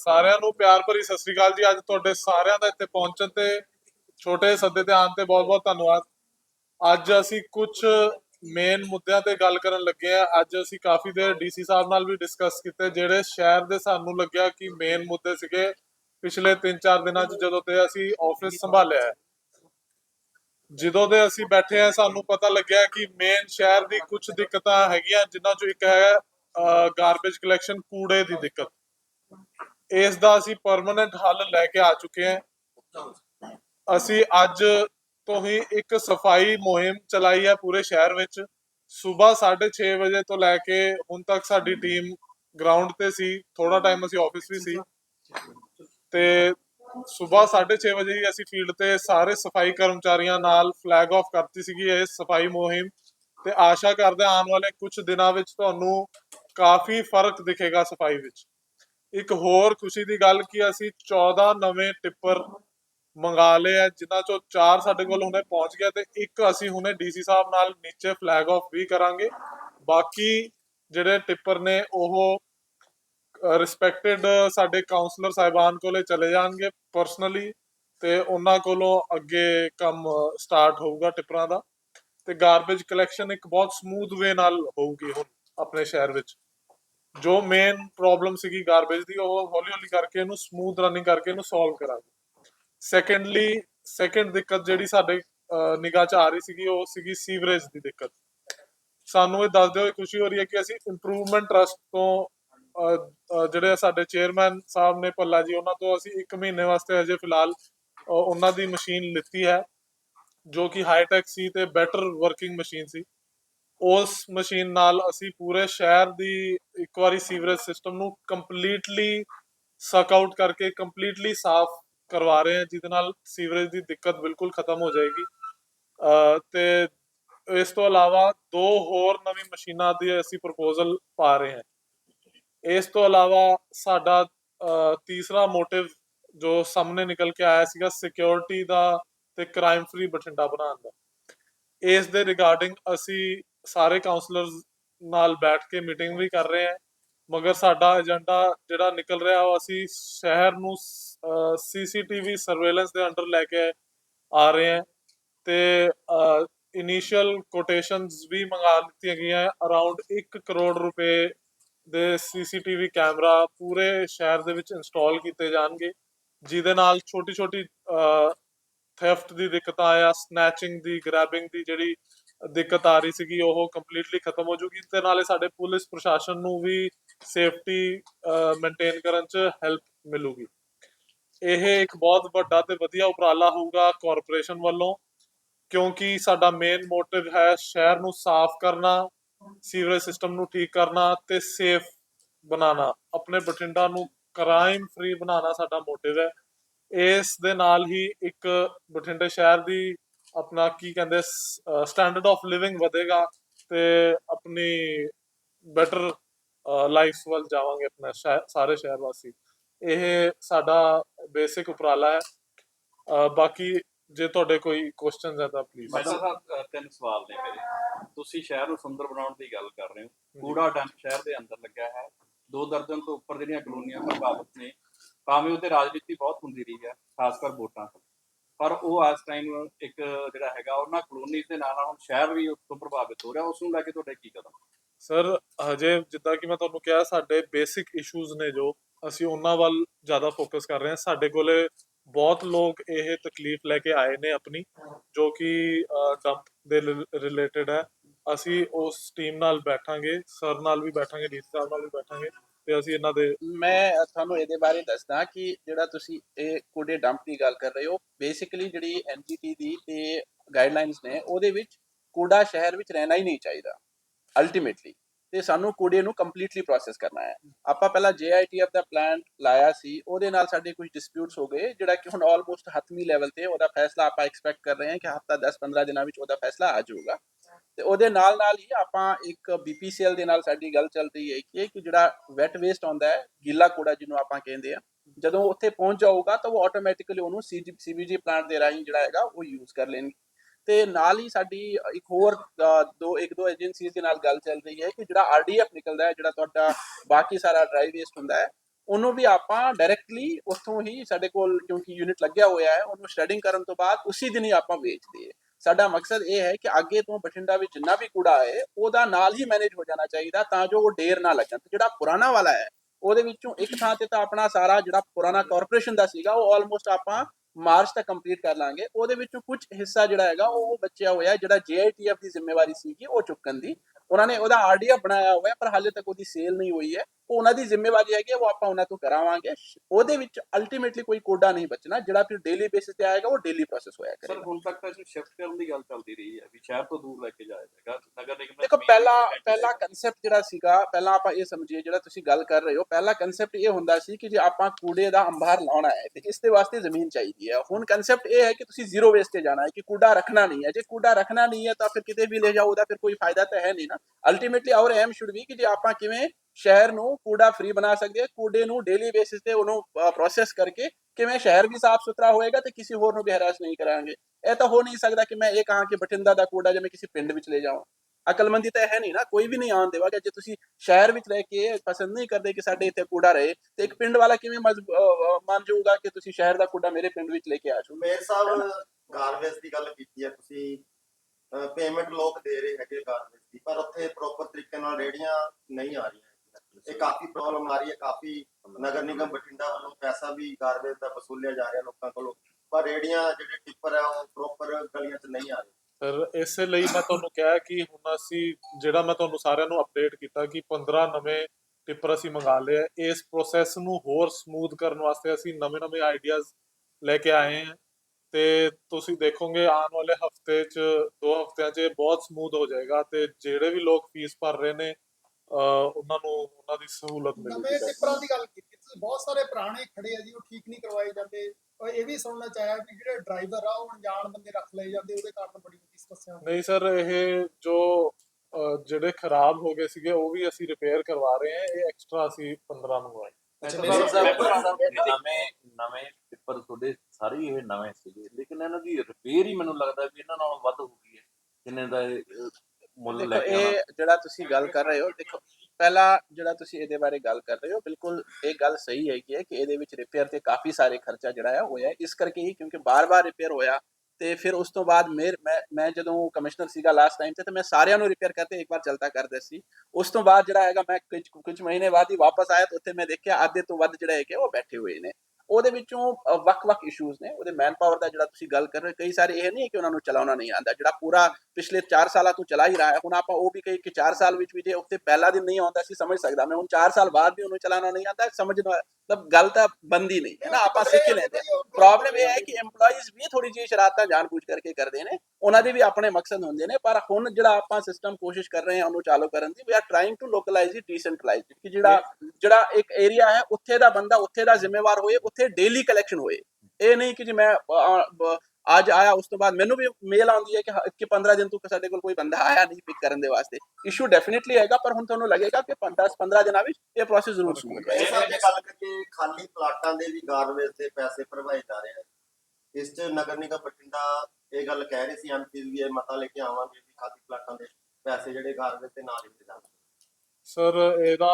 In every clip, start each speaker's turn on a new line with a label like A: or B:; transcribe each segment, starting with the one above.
A: ਸਾਰਿਆਂ ਨੂੰ ਪਿਆਰ ਭਰੀ ਸਤਿ ਸ੍ਰੀ ਅਕਾਲ ਜੀ। ਅੱਜ ਤੁਹਾਡੇ ਸਾਰਿਆਂ ਦਾ ਇੱਥੇ ਪਹੁੰਚਣ ਤੇ ਛੋਟੇ ਸੱਦੇ ਤੇ ਆਉਣ ਤੇ ਬਹੁਤ-ਬਹੁਤ ਧੰਨਵਾਦ। ਅੱਜ ਅਸੀਂ ਕੁਝ ਮੇਨ ਮੁੱਦਿਆਂ ਤੇ ਗੱਲ ਕਰਨ ਲੱਗੇ ਆ ਅੱਜ ਅਸੀਂ ਕਾਫੀ ਦੇਰ ਡੀਸੀ ਸਾਹਿਬ ਨਾਲ ਵੀ ਡਿਸਕਸ ਕੀਤੇ, ਜਿਹੜੇ ਸ਼ਹਿਰ ਦੇ ਸਾਨੂੰ ਲੱਗਿਆ ਕਿ ਮੇਨ ਮੁੱਦੇ ਸੀਗੇ, ਪਿਛਲੇ 3-4 ਦਿਨਾਂ 'ਚ ਜਦੋਂ ਤੇ ਅਸੀਂ ਆਫਿਸ ਸੰਭਾਲਿਆ ਹੈ। ਜਦੋਂ ਦੇ ਅਸੀਂ ਬੈਠੇ ਆ ਸਾਨੂੰ ਪਤਾ ਲੱਗਿਆ ਕਿ ਮੇਨ ਸ਼ਹਿਰ ਦੀ ਕੁਝ ਦਿੱਕਤਾਂ ਹੈਗੀਆਂ, ਜਿਨ੍ਹਾਂ ਚੋਂ ਇੱਕ ਹੈ ਗਾਰਬੇਜ ਕਲੈਕਸ਼ਨ ਕੂੜੇ ਦੀ ਦਿੱਕਤ। ਇਸ ਦਾ ਅਸੀਂ ਪਰਮਨੈਂਟ ਹੱਲ ਲੈ ਕੇ ਆ ਚੁੱਕੇ ਹਾਂ। ਅਸੀਂ ਅੱਜ ਤੋਂ ਹੀ ਇੱਕ ਸਫ਼ਾਈ ਮੁਹਿੰਮ ਚਲਾਈ ਹੈ ਪੂਰੇ ਸ਼ਹਿਰ ਵਿੱਚ। ਸਵੇਰ 6:30 ਵਜੇ ਤੋਂ ਲੈ ਕੇ ਹੁਣ ਤੱਕ ਸਾਡੀ ਟੀਮ ਗਰਾਊਂਡ ਤੇ ਸੀ। ਥੋੜਾ ਟਾਈਮ ਅਸੀਂ ਆਫਿਸ ਵੀ ਸੀ। ਤੇ ਸਵੇਰ 6:30 ਵਜੇ ਹੀ ਅਸੀਂ ਫੀਲਡ ਤੇ ਸਾਰੇ ਸਫ਼ਾਈ ਕਰਮਚਾਰੀਆਂ ਨਾਲ ਫਲੈਗ ਆਫ ਕਰਤੀ ਸੀਗੀ ਇਹ ਸਫ਼ਾਈ ਮੁਹਿੰਮ। ਤੇ ਆਸ਼ਾ ਕਰਦੇ ਹਾਂ ਆਉਣ ਵਾਲੇ ਕੁਝ ਦਿਨਾਂ ਵਿੱਚ ਤੁਹਾਨੂੰ ਕਾਫੀ ਫ਼ਰਕ ਦਿਖੇਗਾ ਸਫ਼ਾਈ ਵਿੱਚ। ਇੱਕ ਹੋਰ ਖੁਸ਼ੀ ਦੀ ਗੱਲ ਕਿ ਅਸੀਂ 14 ਨਵੇਂ ਟਿੱਪਰ ਮੰਗਾ ਲਏ ਆ, ਜਿਨ੍ਹਾਂ ਚੋਂ 4 ਸਾਡੇ ਕੋਲ ਹੁਣੇ ਪਹੁੰਚ ਗਿਆ ਤੇ ਇੱਕ ਅਸੀਂ ਹੁਣੇ ਡੀਸੀ ਸਾਹਿਬ ਨਾਲ ਨੀਚੇ ਫਲੈਗ ਆਫ ਵੀ ਕਰਾਂਗੇ। ਬਾਕੀ ਜਿਹੜੇ ਟਿੱਪਰ ਨੇ, ਉਹ ਰਿਸਪੈਕਟਡ ਸਾਡੇ ਕਾਉਂਸਲਰ ਸਾਹਿਬਾਨ ਕੋਲੇ ਚਲੇ ਜਾਣਗੇ ਪਰਸਨਲੀ ਤੇ ਉਹਨਾਂ ਕੋਲੋਂ ਅੱਗੇ ਕੰਮ ਸਟਾਰਟ ਹੋਊਗਾ ਟਿੱਪਰਾਂ ਦਾ। ਤੇ ਗਾਰਬੇਜ ਕਲੈਕਸ਼ਨ ਇੱਕ ਬਹੁਤ ਸਮੂਥ ਵੇ ਨਾਲ ਹੋਊਗੀ ਹੁਣ ਆਪਣੇ ਸ਼ਹਿਰ ਵਿੱਚ। ਜੋ ਮੇਨ ਪ੍ਰੋਬਲਮ ਸੀਗੀ ਗਾਰਬੇਜ ਦੀ, ਉਹ ਹੌਲੀ ਹੌਲੀ ਕਰਕੇ ਇਹਨੂੰ ਸਮੂਥ ਰਨਿੰਗ ਕਰਕੇ ਇਹਨੂੰ ਸੋਲਵ ਕਰਾਂਗੇ। ਸੈਕੰਡਲੀ ਸੈਕੰਡ ਦਿੱਕਤ ਜਿਹੜੀ ਸਾਡੇ ਨਿਗਾਹ 'ਚ ਆ ਰਹੀ ਸੀਗੀ, ਉਹ ਸੀਗੀ ਸੀਵਰੇਜ ਦੀ ਦਿੱਕਤ। ਸਾਨੂੰ ਇਹ ਦੱਸਦੇ ਹੋਏ ਖੁਸ਼ੀ ਹੋ ਰਹੀ ਹੈ ਕਿ ਅਸੀਂ ਇੰਪਰੂਵਮੈਂਟ ਟਰਸਟ ਤੋਂ ਜਿਹੜੇ ਸਾਡੇ ਚੇਅਰਮੈਨ ਸਾਹਿਬ ਨੇ ਪੱਲਾ ਜੀ, ਉਹਨਾਂ ਤੋਂ ਅਸੀਂ 1 ਮਹੀਨੇ ਵਾਸਤੇ ਅਜੇ ਫਿਲਹਾਲ ਉਹਨਾਂ ਦੀ ਮਸ਼ੀਨ ਲਿੱਤੀ ਹੈ, ਜੋ ਕਿ ਹਾਈਟੈਕ ਸੀ ਤੇ ਬੈਟਰ ਵਰਕਿੰਗ ਮਸ਼ੀਨ ਸੀ। ਉਸ ਮਸ਼ੀਨ ਨਾਲ ਅਸੀਂ ਪੂਰੇ ਸ਼ਹਿਰ ਦੀ ਇੱਕ ਵਾਰੀ ਸੀਵਰੇਜ ਸਿਸਟਮ ਨੂੰ ਕੰਪਲੀਟਲੀ ਸਕ ਆਊਟ ਕਰਕੇ ਕੰਪਲੀਟਲੀ ਸਾਫ਼ ਕਰਵਾ ਰਹੇ ਹਾਂ ਜਿਹਦੇ ਨਾਲ ਸੀਵਰੇਜ ਦੀ ਦਿੱਕਤ ਬਿਲਕੁਲ ਖਤਮ ਹੋ ਜਾਏਗੀ। ਅਹ, ਤੇ ਇਸ ਤੋਂ ਇਲਾਵਾ ਦੋ ਹੋਰ ਨਵੀਂ ਮਸ਼ੀਨਾਂ ਦੀ ਅਸੀਂ ਪ੍ਰਪੋਜ਼ਲ ਪਾ ਰਹੇ ਹਾਂ। ਇਸ ਤੋਂ ਇਲਾਵਾ ਸਾਡਾ ਤੀਸਰਾ ਮੋਟਿਵ ਜੋ ਸਾਹਮਣੇ ਨਿਕਲ ਕੇ ਆਇਆ ਸੀਗਾ ਸਿਕਿਉਰਿਟੀ ਦਾ ਤੇ ਕ੍ਰਾਈਮ ਫ੍ਰੀ ਬਠਿੰਡਾ ਬਣਾਉਣ ਦਾ। ਇਸ ਦੇ ਰਿਗਾਰਡਿੰਗ ਅਸੀਂ ਸਾਰੇ ਕਾਉਂਸਲਰਸ ਨਾਲ ਬੈਠ ਕੇ ਮੀਟਿੰਗ ਵੀ ਕਰ ਰਹੇ ਹਾਂ ਮਗਰ ਸਾਡਾ ਏਜੰਡਾ ਜਿਹੜਾ ਨਿਕਲ ਰਿਹਾ, ਉਹ ਅਸੀਂ ਸ਼ਹਿਰ ਨੂੰ ਸੀਸੀਟੀਵੀ ਸਰਵੇਲੈਂਸ ਦੇ ਅੰਡਰ ਲੈ ਕੇ ਆ ਰਹੇ ਹਾਂ ਤੇ ਇਨੀਸ਼ੀਅਲ ਕੋਟੇਸ਼ਨਸ ਵੀ ਮੰਗਾ ਲਿੱਤੀਆਂ ਗਈਆਂ। ਅਰਾਊਂਡ 1 ਕਰੋੜ ਰੁਪਏ ਦੇ ਸੀਸੀਟੀਵੀ ਕੈਮਰਾ ਪੂਰੇ ਸ਼ਹਿਰ ਦੇ ਵਿੱਚ ਇੰਸਟਾਲ ਕੀਤੇ ਜਾਣਗੇ। ਜਿਹਦੇ ਨਾਲ ਛੋਟੀ ਛੋਟੀ ਥੈਫਟ ਦੀ ਦਿੱਕਤਾਂ ਆ ਸਨੈਚਿੰਗ ਦੀ ਗ੍ਰੈਬਿੰਗ ਦੀ ਜਿਹੜੀ ਦਿੱਕਤ ਆ ਰਹੀ ਸੀਗੀ, ਉਹ ਕੰਪਲੀਟਲੀ ਖਤਮ ਹੋ ਜੂਗੀ ਤੇ ਨਾਲੇ ਸਾਡੇ ਪੁਲਿਸ ਪ੍ਰਸ਼ਾਸਨ ਨੂੰ ਵੀ ਸੇਫਟੀ ਮੇਨਟੇਨ ਕਰਨ ਚ ਹੈਲਪ ਮਿਲੂਗੀ। ਇਹ ਇੱਕ ਬਹੁਤ ਵੱਡਾ ਤੇ ਵਧੀਆ ਉਪਰਾਲਾ ਹੋਊਗਾ ਕਾਰਪੋਰੇਸ਼ਨ ਵੱਲੋਂ, ਕਿਉਂਕਿ ਸਾਡਾ ਮੇਨ ਮੋਟਿਵ ਹੈ ਸ਼ਹਿਰ ਨੂੰ ਸਾਫ਼ ਕਰਨਾ ਸੀਵਰੇਜ ਸਿਸਟਮ ਨੂੰ ਠੀਕ ਕਰਨਾ ਤੇ ਸੇਫ ਬਣਾਉਣਾ। ਆਪਣੇ ਬਠਿੰਡਾ ਨੂੰ ਕ੍ਰਾਈਮ ਫ੍ਰੀ ਬਣਾਉਣਾ ਸਾਡਾ ਮੋਟਿਵ ਹੈ। ਇਸ ਦੇ ਨਾਲ ਹੀ ਇੱਕ ਬਠਿੰਡੇ ਸ਼ਹਿਰ ਦੀ ਆਪਣਾ ਕੀ ਕਹਿੰਦੇ ਸਟੈਂਡਰਡ ਆਫ ਲਿਵਿੰਗ ਵਧੇਗਾ ਤੇ ਆਪਣੀ ਬੈਟਰ ਲਾਈਫ ਵੱਲ ਜਾਵਾਂਗੇ ਆਪਣਾ ਸਾਰੇ ਸ਼ਹਿਰ ਵਾਸੀ ਇਹ ਸਾਡਾ ਬੇਸਿਕ ਉਪਰਾਲਾ ਹੈ। ਬਾਕੀ ਜੇ ਤੁਹਾਡੇ ਕੋਈ ਕੁਐਸਚਨਸ ਹੈ ਤਾਂ ਪਲੀਜ਼
B: ਮੈਡਮ ਸਾਹਿਬ ਤਿੰਨ ਸਵਾਲ ਨੇ ਮੇਰੇ। ਤੁਸੀਂ ਸ਼ਹਿਰ ਨੂੰ ਸੁੰਦਰ ਬਣਾਉਣ ਦੀ ਗੱਲ ਕਰ ਰਹੇ ਹੋ। ਕੂੜਾ ਡੰਪ ਸ਼ਹਿਰ ਦੇ ਅੰਦਰ ਲੱਗਾ ਹੈ। ਦੋ ਦਰਜਨ ਤੋਂ ਉੱਪਰ ਜਿਹੜੀਆਂ ਕਲੋਨੀਆਂ ਪ੍ਰਭਾਵਿਤ ਨੇ ਭਾਵੇਂ ਉਹਦੇ ਰਾਜਨੀਤੀ ਬਹੁਤ ਹੁੰਦੀ ਰਹੀ ਹੈ ਖਾਸ ਕਰ ਵੋਟਾਂ ਤੋਂ। ਪਰ ਉਹ ਇਸ ਟਾਈਮ ਇੱਕ ਜਿਹੜਾ ਹੈਗਾ ਉਹਨਾਂ ਕਲੋਨੀਜ਼ ਦੇ ਨਾਲ ਨਾਲ ਹੁਣ ਸ਼ਹਿਰ ਵੀ ਉਸ ਤੋਂ ਪ੍ਰਭਾਵਿਤ ਹੋ ਰਿਹਾ, ਉਸ ਨੂੰ ਲੈ ਕੇ ਤੁਹਾਡੇ ਕੀ ਕਦਮ?
A: ਸਰ ਹਜੇ ਜਿੱਦਾਂ ਕਿ ਮੈਂ ਤੁਹਾਨੂੰ ਕਿਹਾ, ਸਾਡੇ ਬੇਸਿਕ ਇਸ਼ੂਜ਼ ਨੇ ਜੋ, ਅਸੀਂ ਉਹਨਾਂ ਵੱਲ ਜ਼ਿਆਦਾ ਫੋਕਸ ਕਰ ਰਹੇ ਹਾਂ। ਸਾਡੇ ਕੋਲੇ ਬਹੁਤ ਲੋਕ ਇਹ ਤਕਲੀਫ ਲੈ ਕੇ ਆਏ ਨੇ ਆਪਣੀ, ਜੋ ਕਿ ਡੰਪ ਦੇ ਰਿਲੇਟਡ ਹੈ। ਅਸੀਂ ਉਸ ਟੀਮ ਨਾਲ ਬੈਠਾਂਗੇ ਸਰ ਨਾਲ ਵੀ ਬੈਠਾਂਗੇ, ਡੀਸੀ ਸਾਹਿਬ ਨਾਲ ਵੀ ਬੈਠਾਂਗੇ। ਤੇ ਅਸੀਂ ਇਹਨਾਂ ਦੇ
C: ਮੈਂ ਤੁਹਾਨੂੰ ਇਹਦੇ ਬਾਰੇ ਦੱਸਦਾ ਕਿ ਜਿਹੜਾ ਤੁਸੀਂ ਇਹ ਕੂੜੇ ਡੰਪ ਦੀ ਗੱਲ ਕਰ ਰਹੇ ਹੋ ਬੇਸਿਕਲੀ ਜਿਹੜੀ ਐਨਜੀਟੀ ਦੀ ਤੇ ਗਾਈਡਲਾਈਨਸ ਨੇ, ਉਹਦੇ ਵਿੱਚ ਕੂੜਾ ਸ਼ਹਿਰ ਵਿੱਚ ਰਹਿਣਾ ਹੀ ਨਹੀਂ ਚਾਹੀਦਾ ਅਲਟੀਮੇਟਲੀ ਤੇ ਸਾਨੂੰ ਕੂੜੇ ਨੂੰ ਕੰਪਲੀਟਲੀ ਪ੍ਰੋਸੈਸ ਕਰਨਾ ਹੈ। ਆਪਾਂ ਪਹਿਲਾਂ ਜੀਆਈਟੀਐਫ ਦਾ ਪਲਾਨ ਲਾਇਆ ਸੀ, ਉਹਦੇ ਨਾਲ ਸਾਡੇ ਕੁਝ ਡਿਸਪਿਊਟਸ ਹੋ ਗਏ, ਜਿਹੜਾ ਕਿ ਹੁਣ ਆਲਮੋਸਟ ਹੱਥਵੀਂ ਲੈਵਲ ਤੇ ਉਹਦਾ ਫੈਸਲਾ ਆਪਾਂ ਐਕਸਪੈਕਟ ਕਰ ਰਹੇ ਹਾਂ ਕਿ ਹਫਤਾ 10-15 ਦਿਨਾਂ ਵਿੱਚ ਉਹਦਾ ਫੈਸਲਾ ਆ ਜਾਊਗਾ। ਤੇ ਉਹਦੇ ਨਾਲ ਨਾਲ ਹੀ ਆਪਾਂ ਇੱਕ ਬੀਪੀਸੀਐਲ ਦੇ ਨਾਲ ਸਾਡੀ ਗੱਲ ਚੱਲ ਰਹੀ ਹੈ ਕਿ ਕਿ ਜਿਹੜਾ ਵੈਟ ਵੇਸਟ ਆਉਂਦਾ ਹੈ, ਗਿੱਲਾ ਕੂੜਾ ਜਿਹਨੂੰ ਆਪਾਂ ਕਹਿੰਦੇ ਆ ਜਦੋਂ ਉੱਥੇ ਪਹੁੰਚ ਜਾਊਗਾ ਤਾਂ ਉਹ ਆਟੋਮੈਟਿਕਲੀ ਉਹਨੂੰ ਸੀਬੀਜੀ ਪਲਾਂਟ ਦੇ ਰਾਹੀਂ ਜਿਹੜਾ ਹੈਗਾ ਉਹ ਯੂਜ਼ ਕਰ ਲੈਣਗੇ। ਤੇ ਨਾਲ ਹੀ ਸਾਡੀ ਇੱਕ ਹੋਰ ਦੋ, ਇੱਕ ਦੋ ਏਜੰਸੀਜ਼ ਦੇ ਨਾਲ ਗੱਲ ਚੱਲ ਰਹੀ ਹੈ ਕਿ ਜਿਹੜਾ ਆਰਡੀਐਫ ਨਿਕਲਦਾ ਹੈ, ਜਿਹੜਾ ਤੁਹਾਡਾ ਬਾਕੀ ਸਾਰਾ ਡਰਾਈ ਵੇਸਟ ਹੁੰਦਾ ਹੈ, ਉਹਨੂੰ ਵੀ ਆਪਾਂ ਡਾਇਰੈਕਟਲੀ ਉੱਥੋਂ ਹੀ ਸਾਡੇ ਕੋਲ ਕਿਉਂਕਿ ਯੂਨਿਟ ਲੱਗਿਆ ਹੋਇਆ ਹੈ, ਉਹਨੂੰ ਸ਼੍ਰੈਡਿੰਗ ਕਰਨ ਤੋਂ ਬਾਅਦ ਉਸੇ ਦਿਨ ਹੀ ਆਪਾਂ ਵੇਚਦੇ ਹਾਂ। ਸਾਡਾ ਮਕਸਦ ਇਹ ਹੈ ਕਿ ਅੱਗੇ ਤੋਂ ਬਠਿੰਡਾ ਵਿੱਚ ਜਿੰਨਾ ਵੀ ਕੂੜਾ ਹੈ ਉਹਦਾ ਨਾਲ ਹੀ ਮੈਨੇਜ ਹੋ ਜਾਣਾ ਚਾਹੀਦਾ ਤਾਂ ਜੋ ਉਹ ਢੇਰ ਨਾ ਲੱਗਣ। ਜਿਹੜਾ ਪੁਰਾਣਾ ਵਾਲਾ ਹੈ, ਉਹਦੇ ਵਿੱਚੋਂ ਇੱਕ ਥਾਂ ਤੇ ਤਾਂ ਆਪਣਾ ਸਾਰਾ ਜਿਹੜਾ ਪੁਰਾਣਾ ਕਾਰਪੋਰੇਸ਼ਨ ਦਾ ਸੀਗਾ, ਉਹ ਆਲਮੋਸਟ ਆਪਾਂ ਮਾਰਚ ਤੱਕ ਕੰਪਲੀਟ ਕਰ ਲਾਂਗੇ। ਉਹਦੇ ਵਿੱਚੋਂ ਕੁਝ ਹਿੱਸਾ ਜਿਹੜਾ ਹੈਗਾ, ਉਹ ਬਚਿਆ ਹੋਇਆ, ਜਿਹੜਾ ਜੀਆਈਟੀਐਫ ਦੀ ਜ਼ਿੰਮੇਵਾਰੀ ਸੀਗੀ, ਉਹ ਚੁੱਕਣ ਦੀ। ਉਹਨਾਂ ਨੇ ਉਹਦਾ ਆਰਡੀਆ ਬਣਾਇਆ ਹੋਇਆ ਪਰ ਹਾਲੇ ਤੱਕ ਉਹਦੀ ਸੇਲ ਨਹੀਂ ਹੋਈ ਹੈ। ਉਹ ਉਹਨਾਂ ਦੀ ਜ਼ਿੰਮੇਵਾਰੀ ਹੈਗੀ ਉਹ ਆਪਾਂ ਉਹਨਾਂ ਤੋਂ ਕਰਾਵਾਂਗੇ। ਉਹਦੇ ਵਿੱਚ ਅਲਟੀਮੇਟਲੀ ਕੋਈ ਕੋਡਾ ਨਹੀਂ ਬਚਣਾ ਜਿਹੜਾ ਫਿਰ ਡੇਲੀ ਬੇਸਿਸ ਤੇ ਆਏਗਾ ਉਹ ਡੇਲੀ ਪ੍ਰੋਸੈਸ ਹੋਇਆ
B: ਸਰ
C: ਕਰੇਗਾ।
B: ਹੁਣ ਤੱਕ ਤਾਂ ਸ਼ਿਫਟ ਕਰਨ ਦੀ ਗੱਲ ਚੱਲਦੀ ਰਹੀ ਹੈ ਵੀ ਸ਼ਹਿਰ ਤੋਂ ਦੂਰ ਲੈ ਕੇ ਜਾਇਆ ਜਾਏਗਾ। ਨਗਰ ਨਿਗਮ
C: ਦੇਖੋ ਪਹਿਲਾ ਪਹਿਲਾ। ਕਨਸੈਪਟ ਜਿਹੜਾ ਸੀਗਾ ਪਹਿਲਾਂ ਆਪਾਂ ਇਹ ਸਮਝੀਏ ਜਿਹੜਾ ਤੁਸੀਂ ਗੱਲ ਕਰ ਰਹੇ ਹੋ ਪਹਿਲਾ ਕਨਸੈਪਟ ਇਹ ਹੁੰਦਾ ਸੀ ਕਿ ਜੇ ਆਪਾਂ ਕੂੜੇ ਦਾ ਅੰਬਾਰ ਲਾਉਣਾ ਹੈ ਤੇ ਇਸ ਦੇ ਵਾਸਤੇ ਜ਼ਮੀਨ ਚਾਹੀਦੀ ਹੈ। ਹੁਣ ਕਨਸੈਪਟ ਇਹ ਹੈ ਕਿ ਤੁਸੀਂ ਜ਼ੀਰੋ ਵੇਸਟ ਤੇ ਜਾਣਾ ਹੈ ਕਿ ਕੂੜਾ ਰੱਖਣਾ ਨਹੀਂ ਹੈ। ਜੇ ਕੂੜਾ ਰੱਖਣਾ ਨਹੀਂ ਹੈ ਤਾਂ ਫਿਰ ਕਿਤੇ ਵੀ ਲੈ ਜਾਓ ਉਹਦਾ ਫਿਰ ਕੋਈ ਫਾਇਦਾ ਤਾਂ ਹੈ ਨਹੀਂ ਨਾ। Ultimately our aim should be ਕਿ ਜੇ ਆਪਾਂ ਕਿਵੇਂ ਸ਼ਹਿਰ ਨੂੰ ਕੂੜਾ ਫ੍ਰੀ ਬਣਾ ਸਕਦੇ ਹਾਂ ਕੂੜੇ ਨੂੰ ਡੇਲੀ ਬੇਸਿਸ ਤੇ ਉਹਨੂੰ ਪ੍ਰੋਸੈਸ ਕਰਕੇ ਕਿਵੇਂ ਸ਼ਹਿਰ ਵੀ ਸਾਫ਼ ਸੁਥਰਾ ਹੋਏਗਾ ਤੇ ਕਿਸੇ ਹੋਰ ਨੂੰ ਵੀ ਹਰਾਸ ਨਹੀਂ ਕਰਾਂਗੇ ਇਹ ਤਾਂ ਹੋ ਨਹੀਂ ਸਕਦਾ ਕਿ ਮੈਂ ਇਹ ਕਹਾਂ ਕਿ ਬਠਿੰਡਾ ਦਾ ਕੂੜਾ ਜੇ ਮੈਂ ਕਿਸੇ ਪਿੰਡ ਵਿੱਚ ਲੈ ਜਾਵਾਂ ਅਕਲਮੰਦੀ ਤਾਂ ਹੈ ਨਹੀਂ ਨਾ ਕੋਈ ਵੀ ਨਹੀਂ ਆਉਣ ਦੇਵਾਗਾ ਜੇ ਤੁਸੀਂ ਸ਼ਹਿਰ ਵਿੱਚ ਰਹਿ ਕੇ ਪਸੰਦ ਨਹੀਂ ਕਰਦੇ ਕਿ ਸਾਡੇ ਇੱਥੇ ਕੂੜਾ ਰਹੇ ਤੇ ਇੱਕ ਪਿੰਡ ਵਾਲਾ ਕਿਵੇਂ ਮੰਨ ਜਾਊਗਾ ਕਿ ਤੁਸੀਂ ਸ਼ਹਿਰ ਦਾ ਕੂੜਾ ਮੇਰੇ ਪਿੰਡ ਵਿੱਚ ਲੈ ਕੇ ਆ ਜਾਓ
D: ਮੇਰ ਸਾਹਿਬ ਗਾਰਬੇਜ ਦੀ ਗੱਲ ਕੀਤੀ ਹੈ ਤੁਸੀਂ ਪੇਮੈਂਟ ਲੋਕ ਦੇ ਰਹੇ ਹੈਗੇ ਗਾਰਬੇਜ ਦੀ ਪਰ ਉੱਥੇ ਪ੍ਰੋਪਰ ਤਰੀਕੇ ਨਾਲ ਰੇੜੀਆਂ ਨਹੀਂ ਆ ਰਹੀਆਂ ਇਹ ਕਾਫੀ ਪ੍ਰੋਬਲਮ ਆ ਰਹੀ ਹੈ, ਕਾਫੀ ਨਗਰ ਨਿਗਮ ਬਠਿੰਡਾ ਵੱਲੋਂ ਪੈਸਾ ਵੀ ਗਾਰਬੇਜ ਦਾ ਵਸੂਲਿਆ ਜਾ ਰਿਹਾ ਲੋਕਾਂ ਕੋਲੋਂ, ਪਰ ਰੇੜੀਆਂ ਜਿਹੜੇ ਟਿੱਪਰ ਆ, ਉਹ ਪ੍ਰੋਪਰ ਗਲੀਆਂ 'ਚ ਨਹੀਂ ਆ ਰਹੇ
A: ਸਰ, ਇਸੇ ਲਈ ਮੈਂ ਤੁਹਾਨੂੰ ਕਿਹਾ ਕਿ ਹੁਣ ਅਸੀਂ, ਜਿਹੜਾ ਮੈਂ ਤੁਹਾਨੂੰ ਸਾਰਿਆਂ ਨੂੰ ਅਪਡੇਟ ਕੀਤਾ ਕਿ 15 ਨਵੇਂ ਟਿੱਪਰ ਅਸੀਂ ਮੰਗਾ ਲਏ ਇਸ ਪ੍ਰੋਸੈਸ ਨੂੰ ਹੋਰ ਸਮੂਥ ਕਰਨ ਵਾਸਤੇ ਅਸੀਂ ਨਵੇਂ-ਨਵੇਂ ਆਈਡੀਆਜ਼ ਲੈ ਕੇ ਆਏ ਹਾਂ ਤੇ ਤੁਸੀਂ ਦੇਖੋਗੇ ਆਉਣ ਵਾਲੇ ਹਫ਼ਤੇ 'ਚ ਦੋ ਹਫਤਿਆਂ 'ਚ ਇਹ ਬਹੁਤ ਸਮੂਥ ਹੋ ਜਾਏਗਾ ਤੇ ਜਿਹੜੇ ਵੀ ਲੋਕ ਫੀਸ ਭਰ ਰਹੇ ਨੇ ਉਹਨਾਂ ਨੂੰ ਉਹਨਾਂ ਦੀ ਸਹੂਲਤ
E: ਨਵੇਂ
A: ਮਿਲੇਗੀ
E: ਟਿੱਪਰਾਂ ਦੀ ਗੱਲ ਕੀਤੀ ਤੁਸੀਂ ਬਹੁਤ ਸਾਰੇ ਪੁਰਾਣੇ ਖੜੇ ਆ ਜੀ ਉਹ ਠੀਕ ਨਹੀਂ ਕਰਵਾਏ ਜਾਂਦੇ ਔਰ ਇਹ ਵੀ ਸੁਣਨਾ ਚਾਹਿਆ ਵੀ ਜਿਹੜੇ ਡਰਾਈਵਰ ਆ ਉਹ ਅਣਜਾਣ ਬੰਦੇ ਰੱਖ ਲਏ ਜਾਂਦੇ ਉਹਦੇ ਕਾਰਨ ਬੜੀ ਵੱਡੀ ਸਮੱਸਿਆ ਹੁੰਦੀ
A: ਨਹੀਂ ਸਰ ਇਹ ਜੋ ਅਹ ਜਿਹੜੇ ਖਰਾਬ ਹੋ ਗਏ ਸੀਗੇ ਉਹ ਵੀ ਅਸੀਂ ਰਿਪੇਅਰ ਕਰਵਾ ਰਹੇ ਹਾਂ ਇਹ ਐਕਸਟਰਾ ਅਸੀਂ 15 ਮੰਗਵਾਏ
B: ਅੱਛਾ,
F: ਮੇਰੇ ਨਵੇਂ ਨਵੇਂ ਪੇਪਰ ਤੁਹਾਡੇ ਸਾਰੇ ਹੀ ਇਹ ਨਵੇਂ ਸੀਗੇ। ਲੇਕਿਨ ਇਹਨਾਂ ਦੀ ਰਿਪੇਅਰ ਹੀ ਮੈਨੂੰ ਲੱਗਦਾ ਵੀ ਇਹਨਾਂ ਨਾਲੋਂ ਵੱਧ ਹੋ ਗਈ ਹੈ ਜਿੰਨੇ ਦਾ ਇਹ, ਮੁੱਲ ਲੈ ਕੇ
C: ਇਹ ਜਿਹੜਾ ਤੁਸੀਂ ਗੱਲ ਕਰ ਰਹੇ ਹੋ ਦੇਖੋ ਪਹਿਲਾ ਜਿਹੜਾ ਤੁਸੀਂ ਇਹਦੇ ਬਾਰੇ ਗੱਲ ਕਰ ਰਹੇ ਹੋ ਬਿਲਕੁਲ ਇਹ ਗੱਲ ਸਹੀ ਹੈ ਕਿ ਇਹਦੇ ਵਿੱਚ ਰਿਪੇਅਰ ਤੇ ਕਾਫੀ ਸਾਰੇ ਖਰਚਾ ਜਿਹੜਾ ਹੈ ਹੋਇਆ ਹੈ। ਇਸ ਕਰਕੇ ਹੀ ਕਿਉਂਕਿ ਬਾਰ-ਬਾਰ ਰਿਪੇਅਰ ਹੋਇਆ ਤੇ ਫਿਰ ਉਸ ਤੋਂ ਬਾਅਦ ਮੈਂ ਮੈਂ ਜਦੋਂ ਕਮਿਸ਼ਨਰ ਸੀਗਾ ਲਾਸਟ ਟਾਈਮ ਤੇ ਤੇ ਮੈਂ ਸਾਰਿਆਂ ਨੂੰ ਰਿਪੇਅਰ ਕਰਕੇ ਇੱਕ ਵਾਰ ਚਲਤਾ ਕਰਦੇ ਸੀ। ਉਸ ਤੋਂ ਬਾਅਦ ਜਿਹੜਾ ਹੈਗਾ ਮੈਂ ਕੁਝ ਕੁਝ ਮਹੀਨੇ ਬਾਅਦ ਹੀ ਵਾਪਸ ਆਇਆ ਤਾਂ ਉੱਥੇ ਮੈਂ ਦੇਖਿਆ ਅੱਧੇ ਤੋਂ ਵੱਧ ਜਿਹੜਾ ਹੈਗੇ ਉਹ ਬੈਠੇ ਹੋਏ ਨੇ। ਉਹਦੇ ਵਿੱਚੋਂ ਵੱਖ-ਵੱਖ ਇਸ਼ੂਜ਼ ਨੇ। ਉਹਦੇ ਮੈਨ ਪਾਵਰ ਦਾ ਜਿਹੜਾ ਤੁਸੀਂ ਗੱਲ ਕਰ ਰਹੇ ਕਈ ਸਾਰੇ ਇਹ ਨਹੀਂ ਕਿ ਉਹਨਾਂ ਨੂੰ ਚਲਾਉਣਾ ਨਹੀਂ ਆਉਂਦਾ। ਜਿਹੜਾ ਪੂਰਾ ਪਿਛਲੇ 4 ਸਾਲਾਂ ਤੋਂ ਚਲਾ ਹੀ ਰਿਹਾ ਹੈ, ਹੁਣ ਆਪਾਂ ਉਹ ਵੀ ਕਹੀ ਕਿ 4 ਸਾਲ ਵਿੱਚ ਵੀ ਜੇ ਉੱਤੇ ਪਹਿਲਾ ਦਿਨ ਨਹੀਂ ਆਉਂਦਾ ਸੀ, ਸਮਝ ਸਕਦਾ ਮੈਂ। ਹੁਣ 4 ਸਾਲ ਬਾਅਦ ਵੀ ਉਹਨੂੰ ਚਲਾਉਣਾ ਨਹੀਂ ਆਉਂਦਾ ਸਮਝਣਾ ਮਤਲਬ ਗੱਲ ਤਾਂ ਬੰਦੀ ਨਹੀਂ, ਹੈ ਨਾ? ਆਪਾਂ ਸਿੱਖ ਲੈਂਦੇ ਪ੍ਰੋਬਲਮ ਇਹ ਹੈ ਕਿ EMPLOYEES ਵੀ ਥੋੜੀ ਜਿਹੀ ਸ਼ਰਾਰਤਾਂ ਜਾਣਬੁੱਝ ਕਰਕੇ ਕਰਦੇ ਨੇ। ਉਹਨਾਂ ਦੇ ਵੀ ਆਪਣੇ ਮਕਸਦ ਹੁੰਦੇ ਨੇ ਪਰ ਹੁਣ ਜਿਹੜਾ ਆਪਾਂ ਸਿਸਟਮ ਕੋਸ਼ਿਸ਼ ਕਰ ਰਹੇ ਹਾਂ ਉਹਨੂੰ ਚਾਲੂ ਕਰਨ ਦੀ we are trying to localise it decentralise ਕਿ ਜਿਹੜਾ ਜਿਹੜਾ ਇੱਕ ਏਰੀਆ ਹੈ ਉੱਥੇ ਦਾ ਬੰਦਾ ਉੱਥੇ ਦਾ ਜ਼ਿੰਮੇਵਾਰ ਹੋਏ ਉੱਥੇ ਡੇਲੀ ਕਲੈਕਸ਼ਨ ਹੋਏ। ਇਹ ਨਹੀਂ ਕਿ ਜੀ ਮੈਂ ਅੱਜ ਆਇਆ ਉਸ ਤੋਂ ਬਾਅਦ ਮੈਨੂੰ ਵੀ ਮੇਲ ਆਉਂਦੀ ਹੈ ਕਿ ਕਿ 15 ਦਿਨ ਤੋਂ ਸਾਡੇ ਕੋਲ ਕੋਈ ਬੰਦਾ ਆਇਆ ਨਹੀਂ ਪਿਕ ਕਰਨ ਦੇ ਵਾਸਤੇ। ਇਸ਼ੂ ਡੈਫੀਨਿਟਲੀ ਆਏਗਾ ਪਰ ਹੁਣ ਤੁਹਾਨੂੰ ਲੱਗੇਗਾ ਕਿ 10 15 ਦਿਨਾਂ ਵਿੱਚ ਇਹ ਪ੍ਰੋਸੈਸ ਜ਼ਰੂਰ
D: ਇਹ
C: ਹੋਏਗਾ
D: ਜੇ ਗੱਲ ਕਰੀਏ ਖਾਲੀ ਪਲਾਟਾਂ ਦੇ ਵੀ ਗਾਰਬੇਜ ਤੇ ਪੈਸੇ ਭਰਵਾਏ ਜਾ ਰਹੇ ਹਨ ਇਸ 'ਚ ਨਗਰ ਨਿਗਮ ਬਠਿੰਡਾ ਇਹ ਗੱਲ ਕਹਿ ਰਹੇ ਸੀ ਐਮਪੀ ਵੀ ਇਹ ਮਤਾ ਲੈ ਕੇ ਆਵਾਂਗੇ ਵੀ ਖਾਲੀ ਪਲਾਟਾਂ ਦੇ ਪੈਸੇ ਜਿਹੜੇ ਗਾਰਬੇਜ ਤੇ ਨਾ ਲਿਖੇ ਜਾਣ
A: ਸਰ ਇਹਦਾ